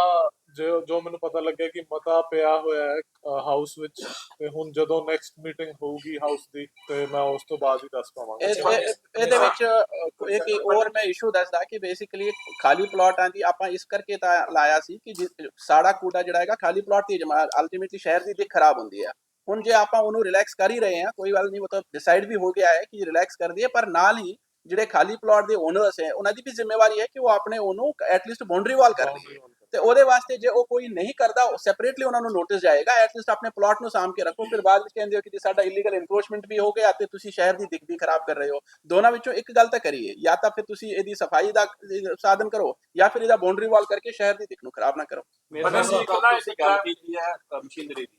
A: ਜੋ ਜੋ ਮੈਨੂੰ ਪਤਾ ਲੱਗਿਆ ਕਿ ਮਤਾ ਪਿਆ ਹੋਇਆ ਹੈ ਹਾਊਸ ਵਿੱਚ ਤੇ ਹੁਣ ਜਦੋਂ ਨੈਕਸਟ ਮੀਟਿੰਗ ਹੋਊਗੀ ਹਾਊਸ ਦੀ ਤੇ ਮੈਂ ਉਸ ਤੋਂ ਬਾਅਦ ਹੀ ਦੱਸ ਪਾਵਾਂਗਾ।
C: ਇਹ- ਇਹ- ਇਹਦੇ ਵਿੱਚ ਇੱਕ ਹੋਰ ਮੈਂ ਇਸ਼ੂ ਦੱਸਦਾ ਕਿ ਬੇਸਿਕਲੀ ਖਾਲੀ ਪਲਾਟਾਂ ਦੀ ਆਪਾਂ ਇਸ ਕਰਕੇ ਤਾਂ ਲਾਇਆ ਸੀ ਕਿ ਸਾੜਾ ਕੂੜਾ ਜਿਹੜਾ ਹੈਗਾ ਖਾਲੀ ਪਲਾਟ ਦੀ ਜਮਾ ਅਲਟੀਮੇਟਲੀ ਸ਼ਹਿਰ ਦੀ ਦਿੱਖ ਖਰਾਬ ਹੁੰਦੀ ਹੈ ਹੁਣ ਜੇ ਆਪਾਂ ਉਹਨੂੰ ਰਿਲੈਕਸ ਕਰ ਹੀ ਰਹੇ ਹਾਂ ਕੋਈ ਗੱਲ ਨਹੀਂ ਮਤਲਬ ਡਿਸਾਈਡ ਵੀ ਹੋ ਗਿਆ ਹੈ ਕਿ ਰਿਲੈਕਸ ਕਰ ਦਈਏ ਪਰ ਨਾਲ ਹੀ ਜਿਹੜੇ ਖਾਲੀ ਪਲਾਟ ਦੇ ਓਨਰਸ ਹੈ ਉਹਨਾਂ ਦੀ ਵੀ ਜ਼ਿੰਮੇਵਾਰੀ ਹੈ ਕਿ ਉਹ ਆਪਣੇ ਉਹਨੂੰ ਐਟਲੀਸਟ ਬਾਉਂਡਰੀ ਵਾਲ ਕਰ ਲਈਏ। ਤੇ ਉਹਦੇ ਵਾਸਤੇ ਜੇ ਉਹ ਕੋਈ ਨਹੀਂ ਕਰਦਾ ਸੈਪਰੇਟਲੀ ਉਹਨਾਂ ਨੂੰ ਨੋਟਿਸ ਜਾਏਗਾ ਐਟਲੀਸਟ ਆਪਣੇ ਪਲਾਟ ਨੂੰ ਸਾਂਭ ਕੇ ਰੱਖੋ। ਫਿਰ ਬਾਅਦ ਵਿੱਚ ਕਹਿੰਦੇ ਹੋ ਕਿ ਸਾਡਾ ਇਲੀਗਲ ਇਨਕਰੋਚਮੈਂਟ ਵੀ ਹੋ ਗਿਆ ਤੇ ਤੁਸੀਂ ਸ਼ਹਿਰ ਦੀ ਦਿੱਖ ਵੀ ਖਰਾਬ ਕਰ ਰਹੇ ਹੋ। ਦੋਨਾਂ ਵਿੱਚੋਂ ਇੱਕ ਗੱਲ ਤਾਂ ਕਰੀਏ ਜਾਂ ਤਾਂ ਫਿਰ ਤੁਸੀਂ ਇਹਦੀ ਸਫ਼ਾਈ ਦਾ ਸਾਧਨ ਕਰੋ ਜਾਂ ਫਿਰ ਇਹਦਾ ਬਾਉਂਡਰੀ ਵਾਲ ਕਰਕੇ ਸ਼ਹਿਰ ਦੀ ਦਿੱਖ ਨੂੰ ਖਰਾਬ ਨਾ ਕਰੋ।
B: ਮੇਰੇ ਨਾਲ ਤੁਸੀਂ ਗੱਲ ਕੀਤੀ ਹੈ ਅ, ਮਸ਼ੀਨਰੀ ਦੀ।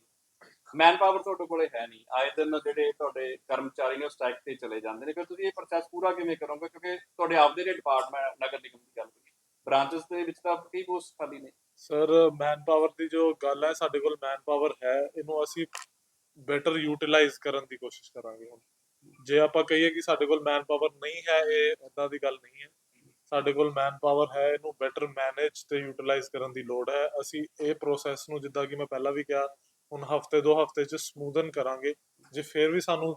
B: ਮੈਨ ਪਾਵਰ ਤੁਹਾਡੇ ਕੋਲੇ ਹੈ ਨਹੀਂ। ਆਏ ਦਿਨ ਜਿਹੜੇ ਤੁਹਾਡੇ ਕਰਮਚਾਰੀ ਨੇ ਉਹ ਸਟ੍ਰਾਈਕ ਤੇ ਚਲੇ ਜਾਂਦੇ ਨੇ। ਫਿਰ ਤੁਸੀਂ ਇਹ ਪ੍ਰੋਸੈਸ ਪੂਰਾ ਕਿਵੇਂ ਕਰੋਗੇ? ਕਿਉਂਕਿ ਤੁਹਾਡੇ ਆਪਦੇ ਜਿਹੜੇ ਡਿਪਾਰਟਮੈਂਟ ਨਗਰ ਨਿਗਮ ਦੀ ਗੱਲ ਕਰੀਏ ਬ੍ਰਾਂਚਸ ਦੇ ਵਿੱਚ ਤਾਂ ਕਈ ਪੋਸਟ ਖਾਲੀ ਨੇ।
A: ਸਰ ਮੈਨ ਪਾਵਰ ਦੀ ਜੋ ਗੱਲ ਹੈ, ਸਾਡੇ ਕੋਲ ਮੈਨ ਪਾਵਰ ਹੈ, ਇਹਨੂੰ ਅਸੀਂ ਬੈਟਰ ਯੂਟਿਲਾਈਜ਼ ਕਰਨ ਦੀ ਕੋਸ਼ਿਸ਼ ਕਰਾਂਗੇ ਹੁਣ। ਜੇ ਆਪਾਂ ਕਹੀਏ ਕਿ ਸਾਡੇ ਕੋਲ ਮੈਨ ਪਾਵਰ ਨਹੀਂ ਹੈ, ਇਹ ਏਦਾਂ ਦੀ ਗੱਲ ਨਹੀਂ ਹੈ। ਸਾਡੇ ਕੋਲ ਮੈਨ ਪਾਵਰ ਹੈ, ਇਹਨੂੰ ਬੈਟਰ ਮੈਨੇਜ ਤੇ ਯੂਟਿਲਾਈਜ਼ ਕਰਨ ਦੀ ਲੋੜ ਹੈ। ਅਸੀਂ ਇਹ ਪ੍ਰੋਸੈਸ ਨੂੰ ਜਿੱਦਾਂ ਕਿ ਮੈਂ ਪਹਿਲਾਂ ਵੀ ਕਿਹਾ ਹੁਣ ਹਫ਼ਤੇ ਦੋ ਹਫ਼ਤੇ ਚ ਸਮੂਥਨ ਕਰਾਂਗੇ। ਜੇ ਫਿਰ ਵੀ ਸਾਨੂੰ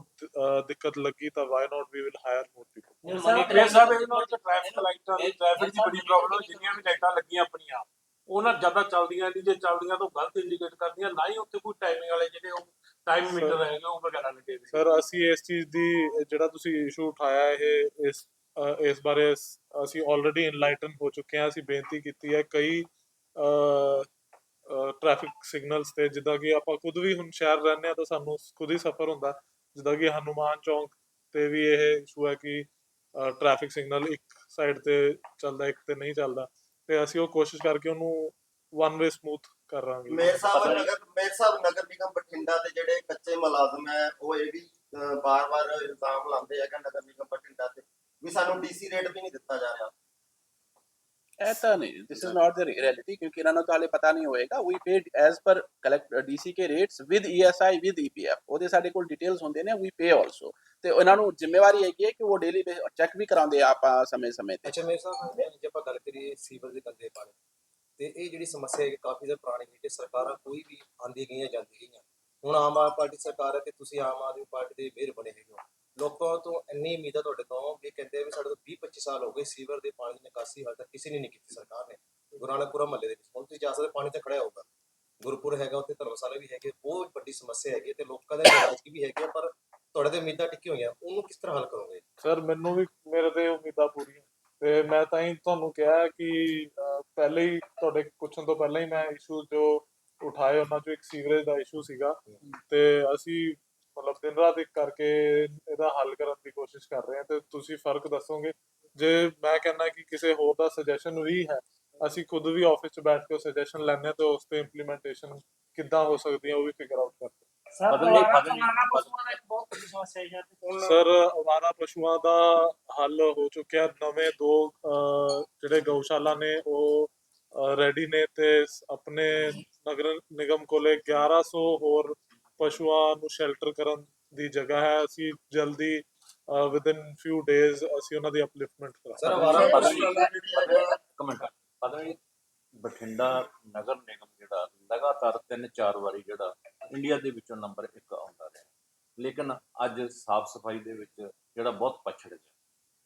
A: ਦਿੱਕਤ ਲੱਗੀ ਤਾਂ why not we will hire more people
G: ਇਹ ਸਾਹਿਬ ਇਹ ਨਾਲ ਟ੍ਰੈਫਿਕ ਲਾਈਟਾਂ ਦੀ ਟ੍ਰੈਫਿਕ ਦੀ ਬੜੀ ਪ੍ਰੋਬਲਮ ਜਿੰਨੀਆਂ ਵੀ ਲਾਈਟਾਂ ਲੱਗੀਆਂ ਆਪਣੀਆਂ ਉਹਨਾਂ ਜ਼ਿਆਦਾ ਚੱਲਦੀਆਂ ਨਹੀਂ ਜੇ ਚੱਲਦੀਆਂ ਤਾਂ ਗਲਤ ਇੰਡੀਕੇਟ ਕਰਦੀਆਂ ਨਾ ਹੀ ਉੱਥੇ ਕੋਈ ਟਾਈਮਿੰਗ ਵਾਲੇ ਜਿਹੜੇ ਉਹ ਟਾਈਮ ਮੀਟਰ ਹੈਗੇ ਉਹ ਵਗੈਰਾ ਲੱਗੇ
A: ਸਰ ਅਸੀਂ ਇਸ ਚੀਜ਼ ਦੀ ਜਿਹੜਾ ਤੁਸੀਂ ਇਸ਼ੂ ਉਠਾਇਆ ਇਹ ਇਸ ਇਸ ਬਾਰੇ ਅਸੀਂ ਆਲਰੇਡੀ ਇਨਲਾਈਟਨ ਹੋ ਚੁੱਕੇ ਹਾਂ ਅਸੀਂ ਬੇਨਤੀ ਕੀਤੀ ਹੈ ਕਈ ਟ੍ਰੈਫਿਕ ਸਿਗਨਲਸ ਤੇ ਜਿੱਦਾਂ ਕਿ ਆਪਾਂ ਖੁਦ ਵੀ ਹੁਣ ਸ਼ਹਿਰ ਰਹਿੰਦੇ ਆ ਤਾਂ ਸਾਨੂੰ ਖੁਦ ਹੀ ਸਫਰ ਹੁੰਦਾ। ਜਿੱਦਾਂ ਕਿ ਹਨੂਮਾਨ ਚੌਂਕ ਤੇ ਵੀ ਇਹ ਇਸ਼ੂ ਹੈ ਕਿ ਟ੍ਰੈਫਿਕ ਸਿਗਨਲ ਇੱਕ ਸਾਈਡ ਤੇ ਚੱਲਦਾ ਇੱਕ ਤੇ ਨਹੀਂ ਚੱਲਦਾ। ਤੇ ਅਸੀਂ ਉਹ ਕੋਸ਼ਿਸ਼ ਕਰਕੇ ਉਹਨੂੰ ਵਨ ਵੇ ਸਮੂਥ ਕਰ ਰਾਂਗੇ
D: ਮੇਰ ਸਾਹਿਬ ਨਗਰ ਮੇਰ ਸਾਹਿਬ ਨਗਰ ਨਿਗਮ ਬਠਿੰਡਾ ਦੇ ਜਿਹੜੇ ਕੱਚੇ ਮੁਲਾਜ਼ਮ ਹੈ ਉਹ ਇਹ ਵੀ ਬਾਰ-ਬਾਰ ਇਲਜ਼ਾਮ ਲਾਉਂਦੇ ਹੈਗਾ ਨਗਰ ਨਿਗਮ ਬਠਿੰਡਾ ਤੇ ਵੀ ਸਾਨੂੰ ਡੀਸੀ ਰੇਟ ਵੀ ਨਹੀਂ ਦਿੱਤਾ ਜਾ ਰਿਹਾ।
C: ਇਹ ਤਾਂ ਨਹੀਂ this is not the reality ਕਿਉਂਕਿ ਇਹਨਾਂ ਨੂੰ ਪਤਾ ਨਹੀਂ ਹੋਏਗਾ ਵੀ paid as per collect DC K rates with ESI with EPF ਉਹਦੇ ਸਾਡੇ ਕੋਲ ਡਿਟੇਲਸ ਹੁੰਦੇ ਨੇ ਵੀ ਪੇ ਆਲਸੋ ਤੇ ਇਹਨਾਂ ਨੂੰ ਜ਼ਿੰਮੇਵਾਰੀ ਹੈਗੀ ਹੈ ਕਿ ਉਹ ਡੇਲੀ ਚੈੱਕ ਵੀ ਕਰਾਉਂਦੇ ਆ ਆਪਾਂ ਸਮੇਂ ਸਮੇਂ ਤੇ
H: ਅੱਛਾ ਮੇਰੇ ਸਾਹਿਬ ਜੇ ਆਪਾਂ ਗੱਲ ਕਰੀਏ ਸੀਵਰ ਦੇ ਗੰਦੇ ਪਾਣੀ ਤੇ ਇਹ ਜਿਹੜੀ ਸਮੱਸਿਆ ਹੈ ਕਾਫੀ ਜ਼ਿਆਦਾ ਪੁਰਾਣੀ ਹੈ ਕਿ ਸਰਕਾਰਾਂ ਕੋਈ ਵੀ ਆਂਦੀ ਗਈਆਂ ਜਾਂਦੀ ਗਈਆਂ ਹੁਣ ਆਮ ਆਦਮੀ ਪਾਰਟੀ ਸਰਕਾਰ ਹੈ ਤੇ ਤੁਸੀਂ ਆਮ ਆਦਮੀ ਪਾਰਟੀ ਦੇ ਮੇਅਰ ਬਣੇ ਹੈਗੇ ਹੋ ਲੋਕਾਂ ਤੋਂ ਇੰਨੀ ਉਮੀਦ ਹੈ ਤੁਹਾਡੇ ਤੋਂ ਵੀ ਕਹਿੰਦੇ ਆ ਵੀ ਸਾਡੇ ਤੋਂ 20 25 ਸਾਲ ਹੋ ਗਏ ਸੀਵਰ ਦੇ ਪਾਣੀ ਨਿਕਾਸੀ ਹਾਲ ਤੱਕ ਕਿਸੇ ਨੇ ਨਹੀਂ ਕੀਤੀ ਸਰਕਾਰ ਨੇ। ਗੁਰੂ ਮਹੱਲੇ ਦੇ ਵਿੱਚ। ਹੁਣ ਤੁਸੀਂ ਜਾ ਸਕਦੇ ਪਾਣੀ ਤੇ ਖੜਿਆ ਹੋਊਗਾ। ਗੁਰਪੁਰ ਹੈਗਾ, ਉੱਥੇ ਧਰਮਸ਼ਾਲਾ ਵੀ ਹੈਗੇ, ਬਹੁਤ ਵੱਡੀ ਸਮੱਸਿਆ ਹੈਗੀ ਤੇ ਲੋਕਾਂ ਦੇ ਨਾਰਾਜ਼ਗੀ ਵੀ ਹੈਗੀ ਪਰ ਤੁਹਾਡੇ ਤੇ ਉਮੀਦਾਂ ਟਿੱਕੀ ਹੋਈਆਂ। ਉਹਨੂੰ ਕਿਸ ਤਰ੍ਹਾਂ ਹੱਲ ਕਰੋਗੇ?
A: ਸਰ, ਮੈਨੂੰ ਵੀ ਮੇਰੇ ਤੇ ਉਮੀਦਾਂ ਪੂਰੀਆਂ। ਤੇ ਮੈਂ ਤਾਂ ਹੀ ਤੁਹਾਨੂੰ ਕਿਹਾ ਕਿ ਪਹਿਲੇ ਹੀ ਤੁਹਾਡੇ ਪੁੱਛਣ ਤੋਂ ਪਹਿਲਾਂ ਹੀ ਮੈਂ ਇਸ਼ੂ ਜੋ ਉਠਾਏ, ਉਹਨਾਂ ਚੋਂ ਇੱਕ ਸੀਵਰੇਜ ਦਾ ਇਸ਼ੂ ਸੀਗਾ। ਤੇ ਅਸੀਂ ਮਤਲਬ ਦਿਨ ਰਾਤ ਇੱਕ ਕਰਕੇ ਇਹਦਾ ਹੱਲ ਕਰਨ ਦੀ ਕੋਸ਼ਿਸ਼ ਕਰ ਰਹੇ ਹਾਂ। ਤੇ ਤੁਸੀਂ ਫ਼ਰਕ ਦੱਸੋਗੇ? ਜੇ ਮੈਂ ਕਹਿੰਦਾ ਕਿ ਕਿਸੇ ਹੋਰ ਦਾ ਸੁਜੈਸ਼ਨ ਵੀ ਹੈ ਅਸੀਂ ਖੁਦ ਵੀ ਆਫਿਸ 'ਚ ਬੈਠ ਕੇ ਸੁਜੈਸ਼ਨ ਲੈਂਦੇ ਹਾਂ ਤੇ ਉਸ ਤੇ ਇੰਪਲੀਮੈਂਟੇਸ਼ਨ ਕਿੱਦਾਂ ਹੋ ਸਕਦੀ ਹੈ ਉਹ ਵੀ ਫਿਗਰ ਆਊਟ ਕਰਦੇ ਹਾਂ।
F: ਬਦਲ ਨਹੀਂ ਬਦਲ ਨਹੀਂ।
A: ਸਰ ਅਵਾਰਾ ਪਸ਼ੂਆਂ ਦਾ ਹੱਲ ਹੋ ਚੁੱਕਿਆ ਨਵੇਂ ਦੋ ਜਿਹੜੇ ਗਊਸ਼ਾਲਾ ਨੇ ਉਹ ਰੈਡੀ ਨੇ ਤੇ ਆਪਣੇ ਨਗਰ ਨਿਗਮ ਕੋਲੇ 1100 ਹੋਰ ਪਸ਼ੂਆਂ ਨੂੰ ਸ਼ੈਲਟਰ ਕਰਨ ਦੀ ਜਗ੍ਹਾ ਹੈ। ਅਸੀਂ ਜਲਦੀ ਵਿਦਿਨ ਫਿਊ ਡੇਜ਼ ਅਸੀਂ ਉਹਨਾਂ ਦੀ ਅਪਲਿਫਟਮੈਂਟ
H: ਸਰ
A: ਕਰਾਂਗੇ
H: ਅਵਾਰਾ
F: ਪਤਾ ਕਮੈਂਟ ਪਤਾ ਬਠਿੰਡਾ ਨਗਰ ਨਿਗਮ ਜਿਹੜਾ, ਲਗਾਤਾਰ ਤਿੰਨ ਚਾਰ ਵਾਰੀ ਜਿਹੜਾ ਇੰਡੀਆ ਦੇ ਵਿੱਚੋਂ ਨੰਬਰ 1 ਆਉਂਦਾ ਰਿਹਾ। ਲੇਕਿਨ ਅੱਜ ਸਾਫ਼ ਸਫ਼ਾਈ ਦੇ ਵਿੱਚ ਜਿਹੜਾ ਬਹੁਤ ਪਛੜ ਗਿਆ।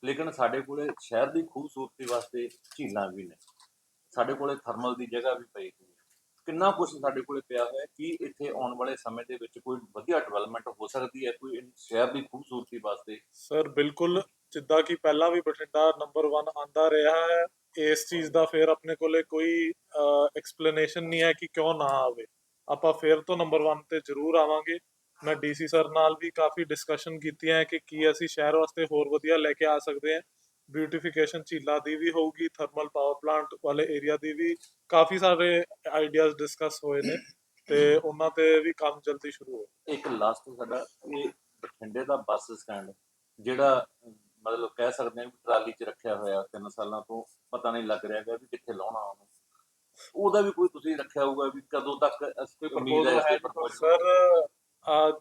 F: ਲੇਕਿਨ ਸਾਡੇ ਕੋਲੇ ਸ਼ਹਿਰ ਦੀ ਖੂਬਸੂਰਤੀ ਵਾਸਤੇ ਝੀਲਾਂ ਵੀ ਨੇ। ਸਾਡੇ ਕੋਲੇ ਥਰਮਲ ਦੀ ਜਗ੍ਹਾ ਵੀ ਪਈ ਹੋਈ ਹੈ ਕਿੰਨਾ ਕੁਝ ਸਾਡੇ ਕੋਲੇ ਪਿਆ ਹੋਇਆ ਹੈ ਇੱਥੇ ਆਉਣ ਵਾਲੇ ਸਮੇਂ ਦੇ ਵਿੱਚ ਕੋਈ ਵਧੀਆ ਡਿਵੈਲਪਮੈਂਟ ਹੋ ਸਕਦੀ ਹੈ, ਕੋਈ ਸ਼ਹਿਰ ਦੀ ਖੂਬਸੂਰਤੀ ਵਾਸਤੇ?
A: ਸਰ ਬਿਲਕੁਲ ਜਿੱਦਾਂ ਕਿ ਪਹਿਲਾਂ ਵੀ ਬਠਿੰਡਾ ਨੰਬਰ 1 ਆਂਦਾ ਰਿਹਾ ਹੈ, ਇਸ ਚੀਜ਼ ਦਾ ਫਿਰ ਆਪਣੇ ਕੋਲੇ ਕੋਈ ਐਕਸਪਲੇਨੇਸ਼ਨ ਨਹੀਂ ਹੈ ਕਿ ਕਿਉਂ ਨਾ ਆਵੇ। ਆਪਾਂ ਫੇਰ ਤੋਂ ਨੰਬਰ 1 ਤੇ ਜ਼ਰੂਰ ਆਵਾਂਗੇ। ਮੈਂ ਡੀਸੀ ਸਰ ਨਾਲ ਵੀ ਕਾਫੀ ਡਿਸਕਸ਼ਨ ਕੀਤੀ ਹੈ ਕਿ ਕੀ ਅਸੀਂ ਸ਼ਹਿਰ ਵਾਸਤੇ ਹੋਰ ਵਧੀਆ ਲੈ ਕੇ ਆ ਸਕਦੇ ਹਾਂ। ਬਿਊਟੀਫਿਕੇਸ਼ਨ ਝੀਲਾਂ ਦੀ ਵੀ ਹੋਊਗੀ ਥਰਮਲ ਪਾਵਰ ਪਲਾਂਟ ਵਾਲੇ ਏਰੀਆ ਦੀ ਵੀ ਕਾਫੀ ਸਾਰੇ ਆਈਡੀਆਜ਼ ਡਿਸਕਸ ਹੋਏ ਨੇ ਤੇ ਉਹਨਾਂ ਤੇ ਵੀ ਕੰਮ ਜਲਦੀ ਸ਼ੁਰੂ ਹੋ
F: ਇੱਕ ਲਾਸਟ ਸਾਡਾ ਇਹ ਬਠਿੰਡੇ ਦਾ ਬੱਸ ਸਟੈਂਡ ਜਿਹੜਾ ਮਤਲਬ ਕਹਿ ਸਕਦੇ ਹਾਂ ਟਰਾਲੀ 'ਚ ਰੱਖਿਆ ਹੋਇਆ ਤਿੰਨ ਸਾਲਾਂ ਤੋਂ ਪਤਾ ਨਹੀਂ ਲੱਗ ਰਿਹਾ ਹੈਗਾ ਵੀ ਕਿੱਥੇ ਲਾਉਣਾ ਉਹਨੂੰ। ਉਹਦਾ ਵੀ ਕੋਈ ਤੁਸੀਂ ਰੱਖਿਆ ਹੋਊਗਾ ਵੀ ਕਦੋਂ ਤੱਕ ਅਸੀਂ ਕੋਈ ਉਮੀਦ ਹੈ?
A: ਸਰ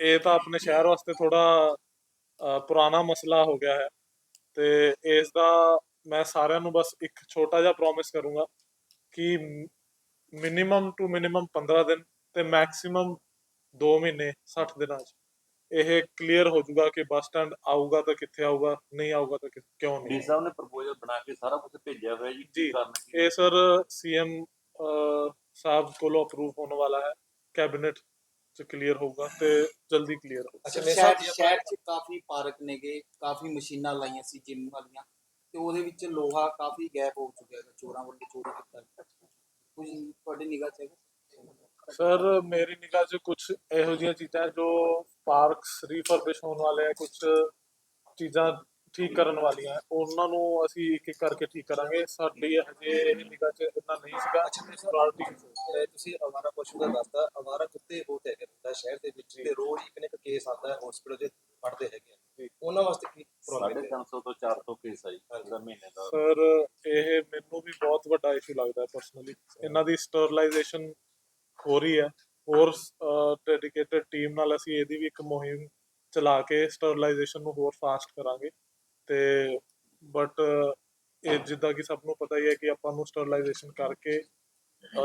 A: ਇਹ ਤਾਂ ਆਪਣੇ ਸ਼ਹਿਰ ਵਾਸਤੇ ਥੋੜਾ ਪੁਰਾਣਾ ਮਸਲਾ ਹੋ ਗਿਆ ਹੈ। ਤੇ ਇਸ ਦਾ ਮੈਂ ਸਾਰਿਆਂ ਨੂੰ ਬਸ ਇੱਕ ਛੋਟਾ ਜਿਹਾ ਪ੍ਰੋਮਿਸ ਕਰੂੰਗਾ ਕਿ ਮਿਨੀਮਮ ਟੂ ਮਿਨੀਮਮ 15 ਦਿਨ ਤੇ ਮੈਕਸਿਮਮ 2 ਮਹੀਨੇ 60 ਦਿਨਾਂ 'ਚ ਇਹ ਕਲੀਅਰ ਹੋ ਜਾਊਗਾ ਕਿ ਬੱਸ ਸਟੈਂਡ ਆਊਗਾ ਤਾਂ ਕਿੱਥੇ ਆਊਗਾ ਨਹੀਂ ਆਊਗਾ ਤਾਂ ਕਿਉਂ
F: ਡੀ
A: ਨਹੀਂ
F: ਸਾਹਿਬ ਨੇ ਪ੍ਰਪੋਜ਼ਲ ਬਣਾ ਕੇ ਸਾਰਾ ਕੁਝ ਭੇਜਿਆ ਹੋਇਆ ਜੀ
A: ਜੀ,
F: ਕੀ ਕਰਨਾ ਕੀ
A: ਇਹ ਸਰ ਸੀਐਮ ਸਾਹਿਬ ਕੋਲੋਂ ਅਪਰੂਵ ਹੋਣ ਵਾਲਾ ਹੈ ਕੈਬਨਿਟ ਚ ਕਲੀਅਰ ਹੋਊਗਾ ਤੇ ਜਲਦੀ ਕਲੀਅਰ ਹੋਊਗਾ।
H: ਅੱਛਾ ਮੇਰੇ
I: ਸ਼ਹਿਰ
H: ਸਾਹਿਬ ਜੀ
I: ਸ਼ਹਿਰ 'ਚ ਕਾਫੀ ਪਾਰਕ ਨੇਗੇ ਕਾਫੀ ਮਸ਼ੀਨਾਂ ਲਾਈਆਂ ਸੀ ਜਿਮ ਵਾਲੀਆਂ ਤੇ ਉਹਦੇ ਵਿੱਚ ਲੋਹਾ ਕਾਫੀ ਗੈਪ ਹੋ ਚੁੱਕਿਆ ਹੈ ਚੋਰਾਂ ਵੱਲੋਂ ਚੋਰੀ ਕੀਤਾ ਗਿਆ। ਕੁਝ ਤੁਹਾਡੀ ਨਿਗਾਹ 'ਚ ਹੈਗਾ?
A: ਸਰ ਮੇਰੀ ਨਿਗਾਹ 'ਚ ਕੁਝ ਇਹੋ ਜਿਹੀਆਂ ਚੀਜ਼ਾਂ ਜੋ ਪਾਰਕਸ ਰੀਫਰਬਿਸ਼ ਹੋਣ ਵਾਲੇ ਆ ਕੁਝ ਚੀਜ਼ਾਂ ਠੀਕ ਕਰਨ ਵਾਲੀਆਂ ਹੈ, ਉਹਨਾਂ ਨੂੰ ਅਸੀਂ ਇੱਕ ਇੱਕ ਕਰਕੇ ਠੀਕ ਕਰਾਂਗੇ। ਸਾਡੀ ਹਜੇ ਇਹ ਨਿਗਾਹ 'ਚ ਇੰਨਾ ਨਹੀਂ ਸੀਗਾ। ਪ੍ਰਾਇੋਰਟੀ
H: ਅਹ ਤੁਸੀਂ ਅਵਾਰਾ ਪਸ਼ੂ ਦਾ ਦੱਸਦਾ ਅਵਾਰਾ ਕੁੱਤੇ ਬਹੁਤ ਹੈਗੇ ਨੇ ਸ਼ਹਿਰ ਦੇ ਵਿੱਚ ਤੇ ਰੋਜ਼ ਇੱਕ ਨਾ ਇੱਕ ਕੇਸ ਆਉਂਦਾ ਹੈ ਹਸਪੀਟਲ ਦੇ ਪੜਦੇ ਹੈਗੇ ਆ। ਉਹਨਾਂ ਵਾਸਤੇ ਕੀ ਪ੍ਰੋਬਲਮ ਹੈ
F: 300 ਤੋਂ 400 ਕੇਸ ਆਈ ਜਿਹੜਾ ਮਹੀਨੇ ਦਾ।
A: ਸਰ ਇਹ ਮੈਨੂੰ ਵੀ ਬਹੁਤ ਵੱਡਾ ਇਸ਼ੂ ਲੱਗਦਾ ਹੈ ਪਰਸਨਲੀ ਇਹਨਾਂ ਦੀ ਸਟਰਲਾਈਜੇਸ਼ਨ ਹੋ ਰਹੀ ਹੈ ਹੋਰ ਡੈਡੀਕੇਟਿਡ ਟੀਮ ਨਾਲ ਅਸੀਂ ਇਹਦੀ ਵੀ ਇੱਕ ਮੁਹਿੰਮ ਚਲਾ ਕੇ ਸਟਰਲਾਈਜੇਸ਼ਨ ਨੂੰ ਹੋਰ ਫਾਸਟ ਕਰਾਂਗੇ। ਤੇ ਬਟ ਇਹ ਜਿੱਦਾਂ ਕਿ ਸਭ ਨੂੰ ਪਤਾ ਹੀ ਹੈ ਕਿ ਆਪਾਂ ਨੂੰ ਸਟਰਲਾਈਜੇਸ਼ਨ ਕਰਕੇ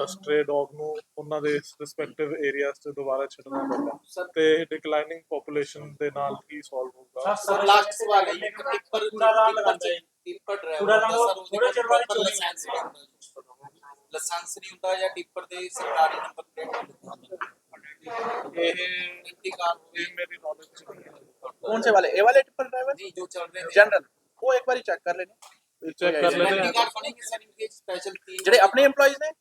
A: ਸਟ੍ਰੇ ਡੌਗ ਨੂੰ ਉਹਨਾਂ ਦੇ ਰਿਸਪੈਕਟਿਵ ਏਰੀਆਜ਼ ਤੇ ਦੁਬਾਰਾ ਛੱਡਣਾ ਪੈਂਦਾ। ਤੇ ਇਹ ਡਿਕਲਾਈਨਿੰਗ ਪੋਪੂਲੇਸ਼ਨ ਦੇ ਨਾਲ ਹੀ ਸੋਲਵ ਹੋਊਗਾ?
I: ਸਰ ਲਾਸਟ ਸਵਾਲ ਹੈ ਇੱਕ ਪਰ ਕੂੜਾ ਰਾਮ ਲਗਾਉਂਦਾ ਹੈ। ਟਿੱਪਰ ਡਰਾਈਵਰ ਦਾ ਸਰ ਥੋੜਾ ਚਿਰ ਬਾਅਦ ਚੋਰੀ ਲਾਇਸੈਂਸ ਨਹੀਂ ਹੁੰਦਾ ਜਾਂ ਟਿੱਪਰ ਦੇ ਸਰਕਾਰੀ ਨੰਬਰ ਪਲੇਟ
A: ਇਹ
I: ਇੰਟੀ ਕਾਰ
A: ਹੋਈ? ਮੇਰੀ ਨੌਲੇਜ ਨਹੀਂ ਹੈ।
C: ਕੌਣ ਸੇ ਵਾਲੇ? ਇਹ ਵਾਲੇ ਟਿੱਪਰ ਡਰਾਈਵਰ
I: ਜੀ ਜੋ ਚੱਲ ਰਹੇ ਨੇ।
C: ਜਨਰਲ ਉਹ ਇੱਕ ਵਾਰੀ
A: ਚੈੱਕ ਕਰ
I: ਲੈਣੇ ਚੈੱਕ ਕਰ ਲੈਣੇ
C: ਜਿਹੜੇ ਆਪਣੇ EMPLOYEES ਨੇ?